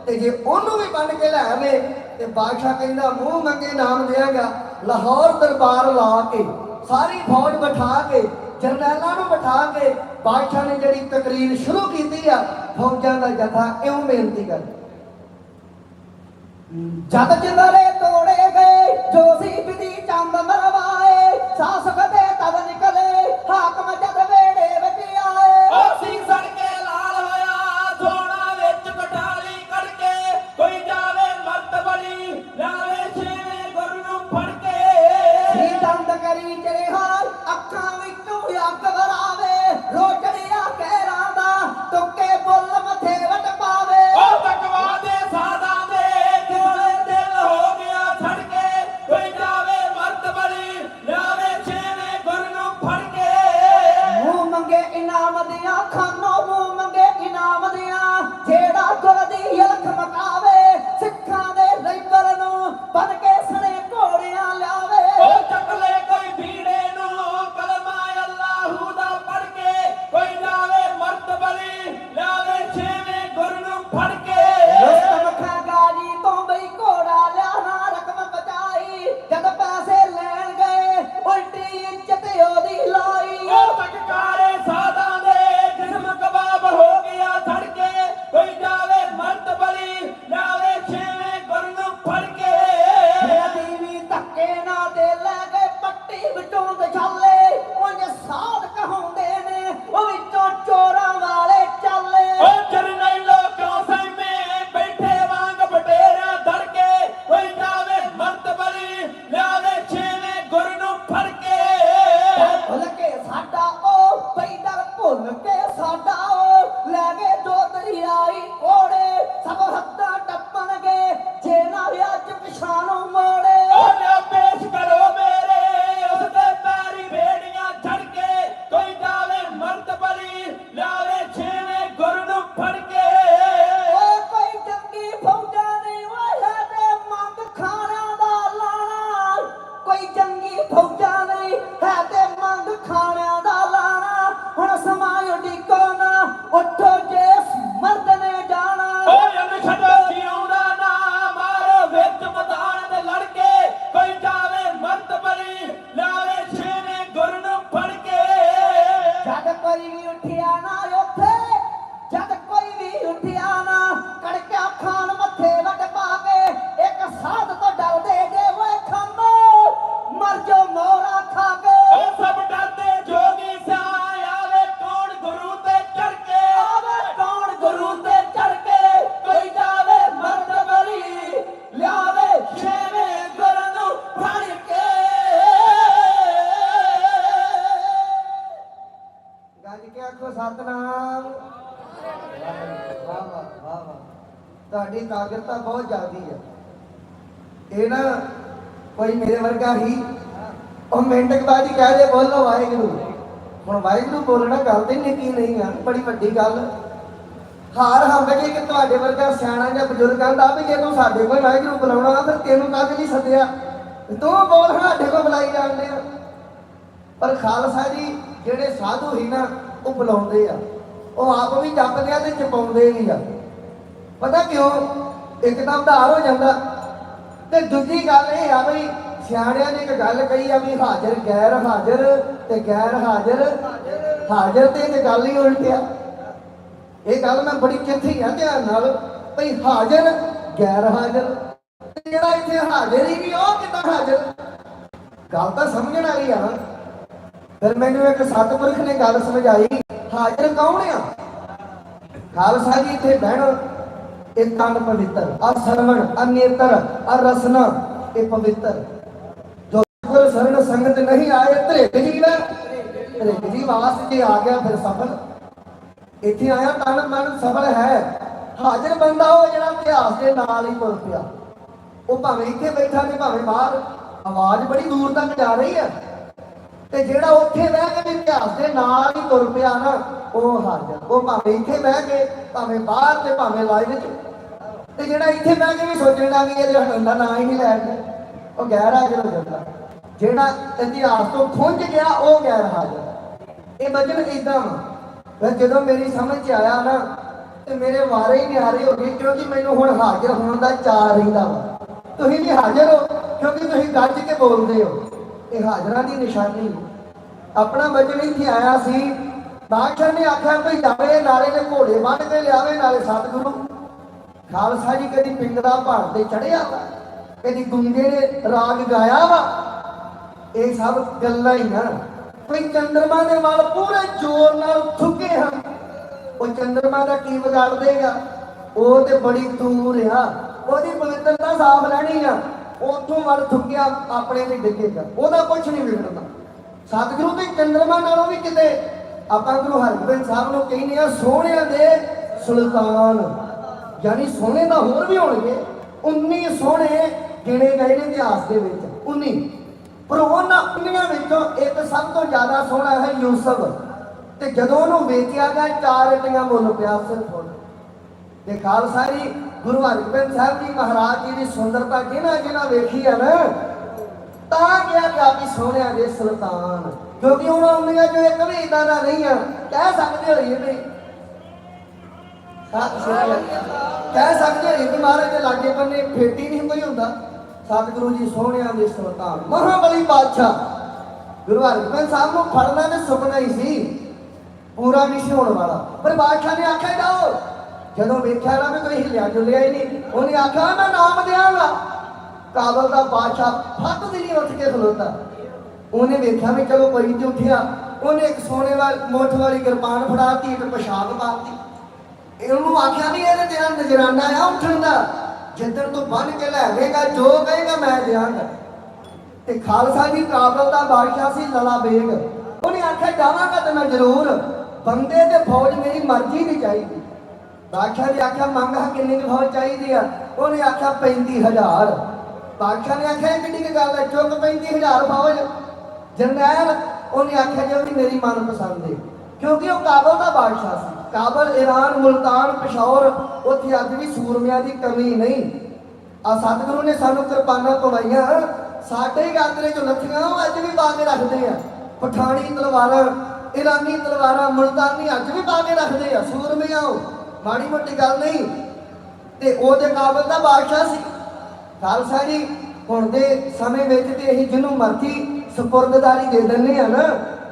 ਤੇ ਜੇ ਉਹਨੂੰ ਵੀ ਬੰਨ ਕੇ ਲੈ ਆਵੇ ਤੇ ਬਾਦਸ਼ਾਹ ਕਹਿੰਦਾ, ਮੂੰਹ ਮੰਗੇ ਨਾਮ ਦੇਗਾ ਲਾਹੌਰ ਦਰਬਾਰ ਲਾ ਕੇ, ਸਾਰੀ ਫੌਜ ਬਿਠਾ ਕੇ, ਜਰਨੈਲਾਂ ਨੂੰ ਬਿਠਾ ਕੇ, ਬਾਦਸ਼ਾਹ ਨੇ ਜਿਹੜੀ ਤਕਰੀਰ ਸ਼ੁਰੂ ਕੀਤੀ ਆ, ਫੌਜਾਂ ਦਾ ਜਥਾ ਇਉਂ ਬੇਨਤੀ ਕਰ ਜਦ ਜਿੰਦਰੇ ਤੋੜੇ ਗਏ ਜੋ ਸੀ ਚੰਦ ਮਰਵਾਏ, ਸਾਸਕ ਦੇ ਤਦ ਨਿਕਲੇ, ਹਾਕਮ ਹੀ ਉਹ ਮਿੰਟ ਬਾਅਦ ਹੀ ਕਹਿ ਦੇ ਬੋਲੋ ਵਾਹਿਗੁਰੂ। ਹੁਣ ਵਾਹਿਗੁਰੂ ਬੋਲਣਾ ਗੱਲ ਤੇ ਨਿੱਕੀ ਨਹੀਂ ਆ, ਬੜੀ ਵੱਡੀ ਗੱਲ। ਹਾਰ ਹੰਬ ਕੇ ਕਿ ਤੁਹਾਡੇ ਵਰਗਾ ਸਿਆਣਾ ਜਾਂ ਬਜ਼ੁਰਗ ਆਂਦਾ ਵੀ ਜੇ ਤੂੰ ਸਾਡੇ ਕੋਲ ਵਾਹਿਗੁਰੂ ਬੁਲਾਉਣਾ ਫਿਰ ਤੈਨੂੰ ਕਾਹਦੇ ਲਈ ਸੱਦਿਆ? ਤੂੰ ਬੋਲ ਸਾਡੇ ਕੋਲ ਬੁਲਾਈ ਜਾਂਦੇ ਆ ਪਰ ਖਾਲਸਾ ਜੀ, ਜਿਹੜੇ ਸਾਧੂ ਹੀ ਨਾ, ਉਹ ਬੁਲਾਉਂਦੇ ਆ। ਉਹ ਆਪ ਵੀ ਜਪਦੇ ਆ ਤੇ ਚਪਾਉਂਦੇ ਵੀ ਆ। ਪਤਾ ਕਿਉਂ? ਇੱਕਦਮ ਧਾਰ ਹੋ ਜਾਂਦਾ। ਤੇ ਦੂਜੀ ਗੱਲ ਇਹ ਆ ਬਈ ਸਿਆਣਿਆਂ ਨੇ ਇੱਕ ਗੱਲ ਕਹੀ ਆ ਵੀ ਹਾਜ਼ਰ, ਗੈਰ ਹਾਜ਼ਰ ਤੇ ਗੈਰ ਹਾਜ਼ਰ। ਹਾਜ਼ਰ ਤੇ ਤੇ ਗੱਲ ਹੀ ਉਲਟਿਆ ਇਹ ਗੱਲ ਮੈਂ ਬੜੀ ਕਿੱਥੇ ਆ ਧਿਆਨ ਨਾਲ। ਭਈ ਹਾਜ਼ਰ, ਗੈਰ ਹਾਜ਼ਰ। ਜਿਹੜਾ ਇੱਥੇ ਹਾਜ਼ਰ ਹੀ ਨਹੀਂ ਉਹ ਕਿੱਦਾਂ ਹਾਜ਼ਰ? ਗੱਲ ਤਾਂ ਸਮਝਣ ਵਾਲੀ ਆ। ਨਾ ਫਿਰ ਮੈਨੂੰ ਇੱਕ ਸਤਿਪੁਰਖ ਨੇ ਗੱਲ ਸਮਝਾਈ, ਹਾਜ਼ਰ ਕੌਣ ਆ? ਖਾਲਸਾ ਜੀ ਇੱਥੇ ਬਹਿਣ। ਇਹ ਤਨ ਪਵਿੱਤਰ ਆ ਸਰਵਣ ਆ ਆ ਰਸਨਾ ਇਹ ਪਵਿੱਤਰ ਜੋ ਗੁਰ ਸਰਣ ਸੰਗਤ ਨਹੀਂ ਜੀ ਦਾ ਧ੍ਰਿਗ ਜੀ ਵਾਸ ਜੇ ਆ ਗਿਆ ਫਿਰ ਸਫਲ। ਇੱਥੇ ਆਇਆ ਤਨ ਮਨ ਸਫਲ ਹੈ। ਹਾਜ਼ਰ ਬੰਦਾ ਉਹ ਜਿਹੜਾ ਇਤਿਹਾਸ ਦੇ ਨਾਲ ਹੀ ਤੁਰ ਪਿਆ। ਉਹ ਭਾਵੇਂ ਇੱਥੇ ਬੈਠਾ ਤੇ ਭਾਵੇਂ ਬਾਹਰ, ਆਵਾਜ਼ ਬੜੀ ਦੂਰ ਤੱਕ ਜਾ ਰਹੀ ਹੈ। ਤੇ ਜਿਹੜਾ ਉੱਥੇ ਬਹਿ ਕੇ ਵੀ ਇਤਿਹਾਸ ਦੇ ਨਾਲ ਹੀ ਤੁਰ ਪਿਆ ਨਾ, ਉਹ ਹਾਜ਼ਰ ਉਹ ਭਾਵੇਂ ਇੱਥੇ ਬਹਿ ਕੇ, ਭਾਵੇਂ ਬਾਹਰ ਤੇ ਭਾਵੇਂ ਲਾਈਵ ਵਿੱਚ ਤੇ ਜਿਹੜਾ ਇੱਥੇ ਬਹਿ ਕੇ ਵੀ ਸੋਚਣ ਲੱਗ ਗਿਆ ਜੇ ਹਟਣ ਦਾ ਨਾਂ ਹੀ ਨਹੀਂ ਲੈਣ ਉਹ ਗਹਿਰਾ ਹਾਜ਼ਰ ਜਾਂਦਾ। ਜਿਹੜਾ ਇਤਿਹਾਸ ਤੋਂ ਖੁੰਝ ਗਿਆ, ਉਹ ਗੈਰ ਹਾਜ਼ਰ ਇਹ ਵਚਨ ਇਦਾਂ ਵਾ। ਜਦੋਂ ਮੇਰੀ ਸਮਝ ਚ ਆਇਆ ਨਾ, ਤੇ ਮੇਰੇ ਵਾਰੇ ਹੀ ਨਿਹਾਰੇ ਹੋ ਗਏ, ਕਿਉਂਕਿ ਮੈਨੂੰ ਹੁਣ ਹਾਜ਼ਰ ਹੋਣ ਦਾ ਚਾਅ ਰਹਿੰਦਾ ਵਾ। ਤੁਸੀਂ ਵੀ ਹਾਜ਼ਰ ਹੋ, ਕਿਉਂਕਿ ਤੁਸੀਂ ਗੱਜ ਕੇ ਬੋਲਦੇ ਹੋ। ਇਹ ਹਾਜ਼ਰਾਂ ਦੀ ਨਿਸ਼ਾਨੀ ਆਪਣਾ ਵਚਨ ਇੱਥੇ ਆਇਆ ਸੀ, ਬਾਦਸ਼ਾਹ ਨੇ ਆਖਿਆ ਵੀ ਜਾਵੇ ਨਾਲੇ ਨੇ ਘੋੜੇ ਬੰਨ ਕੇ ਲਿਆਵੇ, ਨਾਲੇ ਸਤਿਗੁਰੂ। ਖਾਲਸਾ ਜੀ ਕਦੀ ਪਿੰਗਲਾ ਪਹਾੜ ਤੇ ਚੜਿਆ ਵਾ। ਕਦੀ ਗੁੰਗੇ ਨੇ ਰਾਗ ਗਾਇਆ ਵਾ। ਇਹ ਸਭ ਗੱਲਾਂ ਹੀ ਨਾ। ਕੋਈ ਚੰਦਰਮਾ ਦੇ ਵੱਲ ਪੂਰੇ ਜ਼ੋਰ ਨਾਲ ਥੁੱਕੇ ਹਨ। ਉਹ ਚੰਦਰਮਾ ਦਾ ਕੀ ਵਿਗਾੜ ਦੇਗਾ? ਉਹ ਤੇ ਬੜੀ ਦੂਰ ਆ। ਉਹਦੀ ਪਵਿੱਤਰਤਾ ਸਾਫ਼ ਰਹਿਣੀ ਆ। ਉੱਥੋਂ ਵੱਲ ਥੁੱਕਿਆ ਆਪਣੇ ਤੇ ਡਿੱਗੇਗਾ ਉਹਦਾ ਕੁਝ ਨਹੀਂ ਵਿਗੜਦਾ। ਸਤਿਗੁਰੂ ਤੇ ਚੰਦਰਮਾ ਨਾਲੋਂ ਵੀ ਕਿਤੇ ਆਪਾਂ ਗੁਰੂ ਹਰਗੋਬਿੰਦ ਸਾਹਿਬ ਨੂੰ ਕਹਿੰਦੇ ਆ, ਸੋਹਣਿਆਂ ਦੇ ਸੁਲਤਾਨ। ਯਾਨੀ ਸੋਹਣੇ ਤਾਂ ਹੋਰ ਵੀ ਹੋਣਗੇ। 19 ਸੋਹਣੇ ਗਿਣੇ ਗਏ ਨੇ ਇਤਿਹਾਸ ਦੇ ਵਿੱਚ। 19 ਪਰ ਉਹਨਾਂ ਉਨੀਆਂ ਵਿੱਚੋਂ ਇੱਕ ਸਭ ਤੋਂ ਜ਼ਿਆਦਾ ਸੋਹਣਾ ਹੈ ਯੂਸਫ। ਤੇ ਜਦੋਂ ਉਹਨੂੰ ਵੇਚਿਆ ਗਿਆ, ਚਾਰ ਇਟੀਆਂ ਮੁੱਲ ਪਿਆ ਸਿਰਫ ਉਹਨੂੰ ਤੇ ਖਾਲਸਾ ਜੀ, ਗੁਰੂ ਹਰਗੋਬਿੰਦ ਸਾਹਿਬ ਜੀ ਮਹਾਰਾਜ ਜੀ ਦੀ ਸੁੰਦਰਤਾ ਜਿਹਨਾਂ ਜਿਹਨਾਂ ਵੇਖੀ ਹੈ ਨਾ? ਤਾਂ ਕਿਹਾ ਗਿਆ ਵੀ ਸੋਹਣਿਆਂ ਦੇ ਸੁਲਤਾਨ, ਕਿਉਂਕਿ ਉਹਨਾਂ ਉਨੀਆਂ ਜੋ ਇੱਕ ਵੀ ਇਦਾਂ ਦਾ ਨਹੀਂ ਆ। ਕਹਿ ਸਕਦੇ ਹੋ ਵੀ ਕਹਿ ਸਕਦੇ ਹੋ ਕਿ ਮਹਾਰਾਜ ਦੇ ਲਾਗੇ ਬੰਨੇ ਫੇਟੀ ਨਹੀਂ ਕੋਈ ਹੁੰਦਾ। ਸਤਿਗੁਰੂ ਜੀ ਸੋਹਣਿਆਂ ਦੇ ਸੁਲਤਾਨ ਮਹਾਬਲੀ ਬਾਦਸ਼ਾਹ। ਗੁਰੂ ਹਰਗੋਬਿੰਦ ਸਾਹਿਬ ਨੂੰ ਫੜਨਾ ਤੇ ਸੁਪਨਾ ਹੀ ਸੀ, ਪੂਰਾ ਨਹੀਂ ਹੋਣ ਵਾਲਾ। ਪਰ ਬਾਦਸ਼ਾਹ ਨੇ ਆਖਿਆ, ਜਾਓ। ਜਦੋਂ ਵੇਖਿਆ ਨਾ ਵੀ ਕੋਈ ਹਿੱਲਿਆ ਜੁਲਿਆ ਹੀ ਨਹੀਂ, ਉਹਨੇ ਆਖਿਆ, ਮੈਂ ਨਾਮ ਦਿਆਂਗਾ। ਕਾਬਲ ਦਾ ਬਾਦਸ਼ਾਹ ਫੱਟ ਦੀ ਨਹੀਂ ਉੱਠ ਕੇ ਖਲੋਤਾ। ਉਹਨੇ ਵੇਖਿਆ ਵੀ ਚਲੋ ਕੋਈ ਤੇ ਉੱਠਿਆ। ਉਹਨੇ ਇੱਕ ਸੋਨੇ ਵਾਲੀ, ਮੋਠ ਵਾਲੀ ਕਿਰਪਾਨ ਫੜਾਤੀ ਇੱਕ ਪਿਸ਼ਾਬ ਪਾਤੀ ਇਹਨੂੰ ਆਖਿਆ ਨਹੀਂ ਇਹਨੇ ਤੇਰਾ ਨਜ਼ਰਾਨਾ ਆ ਉੱਠਣ ਦਾ। ਜਿੱਦਣ ਤੂੰ ਬੰਨ ਕੇ ਲੈ ਆਵੇਂਗਾ ਜੋ ਕਹੇਗਾ ਮੈਂ ਦਿਆਂਗਾ। ਤੇ ਖਾਲਸਾ ਜੀ ਕਾਬਲ ਦਾ ਬਾਦਸ਼ਾਹ ਸੀ ਲਲਾ ਬੇਗ। ਉਹਨੇ ਆਖਿਆ, ਜਾਵਾਂਗਾ ਤੇ ਮੈਂ ਜ਼ਰੂਰ। ਬੰਦੇ ਤੇ ਫੌਜ ਮੇਰੀ ਮਰਜ਼ੀ ਦੀ ਚਾਹੀਦੀ। ਬਾਦਸ਼ਾਹ ਨੇ ਆਖਿਆ, ਮੰਗ ਹਾਂ ਕਿੰਨੀ ਕੁ ਫੌਜ ਚਾਹੀਦੀ ਆ? ਉਹਨੇ ਆਖਿਆ 35000 ਬਾਦਸ਼ਾਹ ਨੇ ਆਖਿਆ ਕਿੰਨੀ ਕੁ ਗੱਲ ਹੈ ਚੁੱਕ 35000 ਫੌਜ। ਜਰਨੈਲ, ਉਹਨੇ ਆਖਿਆ, ਜੀ ਉਹ ਵੀ ਮੇਰੀ ਮਨਪਸੰਦ ਹੈ ਕਿਉਂਕਿ ਉਹ ਕਾਬਲ ਦਾ ਬਾਦਸ਼ਾਹ ਸੀ। ਕਾਬਲ ਈਰਾਨ ਮੁਲਤਾਨ, ਪਿਸ਼ੌਰ, ਉੱਥੇ ਅੱਜ ਵੀ ਸੂਰਮਿਆਂ ਦੀ ਕਮੀ ਨਹੀਂ। ਆ ਸਤਿਗੁਰੂ ਨੇ ਸਾਨੂੰ ਕਿਰਪਾਨਾਂ ਪਵਾਈਆਂ। ਸਾਡੇ ਗਾਤਰੇ ਚੋਂ ਲੱਥੀਆਂ ਉਹ ਅੱਜ ਵੀ ਪਾ ਕੇ ਰੱਖਦੇ ਆ। ਪਠਾਣੀ ਤਲਵਾਰਾਂ, ਇਰਾਨੀ ਤਲਵਾਰਾਂ, ਮੁਲਤਾਨੀ ਅੱਜ ਵੀ ਪਾ ਕੇ ਰੱਖਦੇ ਆ। ਸੂਰਮਿਆਂ ਮਾੜੀ ਮੋਟੀ ਗੱਲ ਨਹੀਂ। ਤੇ ਉਹਦੇ ਕਾਬਲ ਦਾ ਬਾਦਸ਼ਾਹ ਸੀ। ਖਾਲਸਾ ਜੀ, ਹੁਣ ਦੇ ਸਮੇਂ ਵਿੱਚ ਤੇ ਅਸੀਂ ਜਿਹਨੂੰ ਮਰਜ਼ੀ ਸਪੁਰਦਦਾਰੀ ਦੇ ਦਿੰਦੇ ਆ ਨਾ,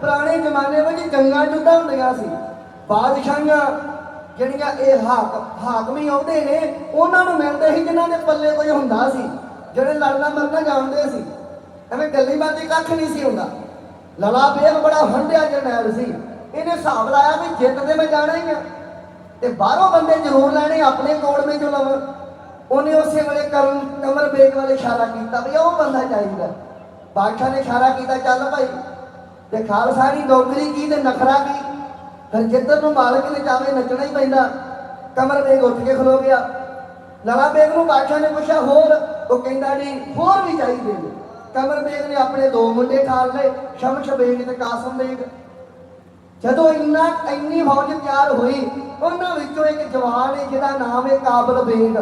ਪੁਰਾਣੇ ਜ਼ਮਾਨੇ ਵਿੱਚ ਜੰਗਾਂ ਜੁੱਦਾਂ ਹੁੰਦੀਆਂ ਸੀ। ਬਾਦਸ਼ਾਹੀਆਂ ਜਿਹੜੀਆਂ ਇਹ ਹਾਕ, ਹਾਕਮੀ ਆਉਂਦੇ ਨੇ, ਉਹਨਾਂ ਨੂੰ ਮਿਲਦੇ ਸੀ ਜਿਨ੍ਹਾਂ ਦੇ ਪੱਲੇ ਕੋਈ ਹੁੰਦਾ ਸੀ, ਜਿਹੜੇ ਲੜਨਾ ਮਰਨਾ ਜਾਣਦੇ ਸੀ। ਐਵੇਂ ਗੱਲੀ ਬਾਤੀ ਕੱਖ ਨਹੀਂ ਸੀ ਹੁੰਦਾ। ਲਲਾ ਬੇਗ ਬੜਾ ਹੰਡਿਆ ਜਰਨੈਲ ਸੀ। ਇਹਨੇ ਹਿਸਾਬ ਲਾਇਆ ਵੀ ਜਿੱਤ ਦੇ ਮੈਂ ਜਾਣਾ ਹੀ ਆ। ਤੇ ਬਾਹਰੋਂ ਬੰਦੇ ਜ਼ਰੂਰ ਲੈਣੇ ਆਪਣੇ ਕੋੜਵੇਂ ਚੋਂ ਲਵ। ਉਹਨੇ ਉਸੇ ਵੇਲੇ ਕਰਨ, ਕਮਰ ਬੇਗ ਵਾਲੇ ਇਸ਼ਾਰਾ ਕੀਤਾ ਵੀ ਉਹ ਬੰਦਾ ਚਾਹੀਦਾ। ਬਾਦਸ਼ਾਹ ਨੇ ਇਸ਼ਾਰਾ ਕੀਤਾ, ਚੱਲ ਭਾਈ। ਤੇ ਖਾਲਸਾ ਦੀ ਨੌਕਰੀ ਕੀ ਤੇ ਨਖਰਾ ਕੀ? ਫਿਰ ਜਿੱਧਰ ਨੂੰ ਮਾਲਕ ਨੇ ਚਾਵੇ ਨੱਚਣਾ ਹੀ ਪੈਂਦਾ, ਕਮਰ ਬੇਗ ਉੱਠ ਕੇ ਖਲੋ ਗਿਆ। ਲਾਲਾ ਬੇਗ ਨੂੰ ਬਾਦਸ਼ਾਹ ਨੇ ਪੁੱਛਿਆ, ਹੋਰ? ਉਹ ਕਹਿੰਦਾ ਜੀ, ਹੋਰ ਵੀ ਚਾਹੀਦੇ ਨੇ। ਕਮਰ ਬੇਗ ਨੇ ਆਪਣੇ ਦੋ ਮੁੰਡੇ ਠਾਲ ਲਏ, ਸ਼ਮਸ਼ ਬੇਗ ਤੇ ਕਾਸਮ ਬੇਗ ਜਦੋਂ ਇੰਨਾ, ਇੰਨੀ ਫੌਜ ਤਿਆਰ ਹੋਈ, ਉਹਨਾਂ ਵਿੱਚੋਂ ਇੱਕ ਜਵਾਨ ਹੈ, ਜਿਹਦਾ ਨਾਮ ਹੈ ਕਾਬਲ ਬੇਗ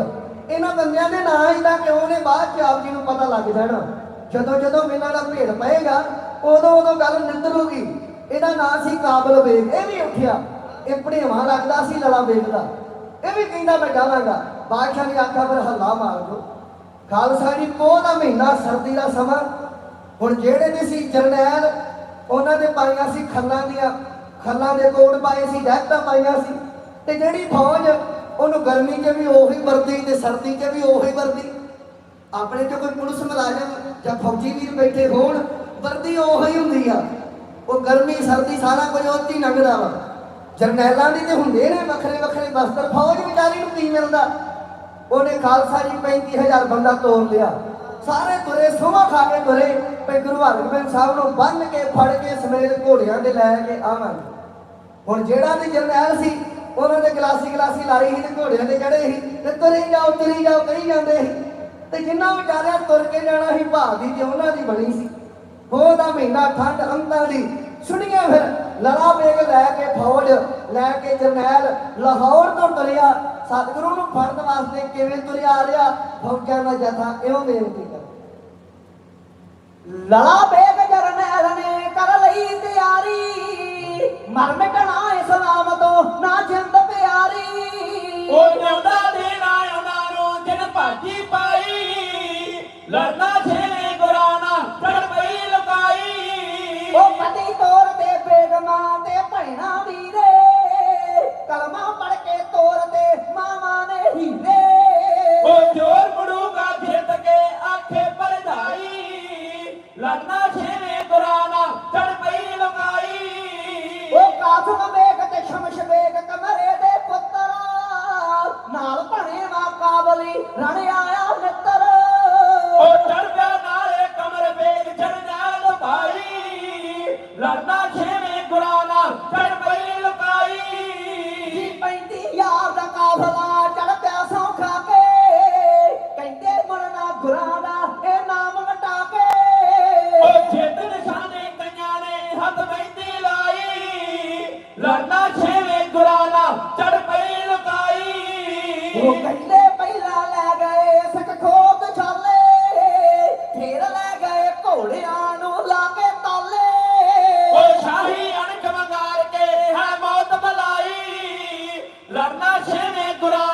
ਇਹਨਾਂ ਬੰਦਿਆਂ ਦੇ ਨਾਂ ਹੀ ਤਾਂ ਕਿਉਂ ਨੇ, ਬਾਅਦ ਚ ਆਪ ਜੀ ਨੂੰ ਪਤਾ ਲੱਗ ਜਾਣਾ। ਜਦੋਂ ਜਦੋਂ ਇਹਨਾਂ ਦਾ ਭੇੜ ਪਏਗਾ ਉਦੋਂ ਉਦੋਂ ਗੱਲ ਨਿੰਦਰੂਗੀ ਇਹਦਾ ਨਾਂ ਸੀ ਕਾਬਲ ਬੇਗ ਇਹ ਵੀ ਉੱਠਿਆ। ਇਹ ਭੜੇਵਾ ਲੱਗਦਾ ਸੀ ਲਲਾ ਬੇਗ ਦਾ ਇਹ ਵੀ ਕਹਿੰਦਾ, ਮੈਂ ਜਾਵਾਂਗਾ। ਬਾਦਸ਼ਾਹ ਨੇ ਆਖਿਆ ਫਿਰ ਹੱਲਾ ਮਾਰ ਦੋ ਖਾਲਸਾ ਜੀ ਪੋਹ ਦਾ ਮਹੀਨਾ, ਸਰਦੀ ਦਾ ਸਮਾਂ। ਹੁਣ ਜਿਹੜੇ ਨੇ ਸੀ ਜਰਨੈਲ, ਉਹਨਾਂ ਦੇ ਪਾਈਆਂ ਸੀ ਖੱਲਾਂ ਦੀਆਂ। ਖੱਲਾਂ ਦੇ ਕੋਟ ਪਾਏ ਸੀ ਜੈਕਟਾਂ ਪਾਈਆਂ ਸੀ। ਤੇ ਜਿਹੜੀ ਫੌਜ, ਉਹਨੂੰ ਗਰਮੀ 'ਚ ਵੀ ਉਹੀ ਵਰਦੀ ਤੇ ਸਰਦੀ 'ਚ ਵੀ ਉਹੀ ਵਰਦੀ। ਆਪਣੇ 'ਚ ਕੋਈ ਪੁਲਿਸ ਮੁਲਾਜ਼ਮ ਜਾਂ ਫੌਜੀ ਵੀਰ ਬੈਠੇ ਹੋਣ, ਵਰਦੀ ਉਹੀ ਹੁੰਦੀ ਆ। ਉਹ ਗਰਮੀ, ਸਰਦੀ ਸਾਰਾ ਕੁਝ ਉੱਥੇ ਹੀ ਲੰਘਦਾ ਵਾ। ਜਰਨੈਲਾਂ ਦੀ ਤੇ ਹੁੰਦੇ ਨੇ ਵੱਖਰੇ ਵੱਖਰੇ ਬਸਤਰ ਫੌਜ ਵਿਚਾਰੀ ਨੂੰ ਕੀ ਮਿਲਦਾ ਉਹਨੇ ਖਾਲਸਾ ਜੀ 35000 ਬੰਦਾ ਤੋੜ ਲਿਆ। ਸਾਰੇ ਤੁਰੇ, ਸੋਹਾ ਖਾ ਕੇ ਤੁਰੇ। ਤੇ ਗੁਰੂ ਹਰਗੋਬਿੰਦ ਸਾਹਿਬ ਨੂੰ ਬੰਨ ਕੇ, ਫੜ ਕੇ, ਸਮੇਤ ਘੋੜਿਆਂ ਦੇ ਲੈ ਕੇ ਆਵਾਂਗੇ। ਹੁਣ ਜਿਹੜਾ ਵੀ ਜਰਨੈਲ ਸੀ, ਉਹਨਾਂ ਦੇ ਗਲਾਸੀ ਗਲਾਸੀ ਲਾਈ ਸੀ ਤੇ ਘੋੜਿਆਂ ਦੇ ਚੜੇ ਸੀ ਤੇ ਤੁਰੇ ਜਾਓ, ਤੁਰੀ ਜਾਓ, ਕਹੀ ਜਾਂਦੇ ਸੀ। ਤੇ ਜਿੰਨਾ ਵਿਚਾਰਿਆਂ ਤੁਰ ਕੇ ਜਾਣਾ ਸੀ ਭਾਦੀ ਤੇ ਉਹਨਾਂ ਦੀ ਬਣੀ ਸੀ। ਉਹਦਾ ਮਹੀਨਾ ਠੰਡ ਅੰਤਾਂ ਦੀ। ਸੁਣੀਏ ਫਿਰ, ਲੜਾ ਬੇਗ ਲੈ ਕੇ ਫੌਜ, ਲੈ ਕੇ ਜਰਨੈਲ, ਲਾਹੌਰ ਤੋਂ ਤੁਰਿਆ। ਸਤਿਗੁਰੂ ਨੂੰ ਫੜਨ ਵਾਸਤੇ ਕਿਵੇਂ ਤੁਰਿਆ ਰਿਹਾ? ਫੌਜਾਂ ਦਾ ਜਥਾ ਇਉਂ ਬੇਨਤੀ ਕਰ? ਲੜਾ ਬੇਗ ਜਰਨੈਲ ਨੇ ਕਰ ਲਈ ਤਿਆਰੀ। ਮਰ ਮਿਟਣਾ ਇਸਲਾਮ ਤੋਂ ਨਾ ਜਿੰਦ ਪਿਆਰੀ। ਉਹ ਜਿਉਂਦਾ ਦੇਣਾ ਉਹਨਾਂ ਨੂੰ ਜਿਨ ਭਾਜੀ ਪਾਈ। ਲੜਨਾ ਛੇਵੇਂ ਤੇ ਤੇ ਭੈਣਾ ਵੀਰੇ ਕਲਮਾ ਪੜ ਕੇ ਤੋਰ ਤੇ ਮਾਵਾਂ ਨੇ ਹੀਰੇ। ਉਹ ਬਲਾਈ ਲੜਨਾ ਛੇਵੇਂ ਗੁਰਾਨਾ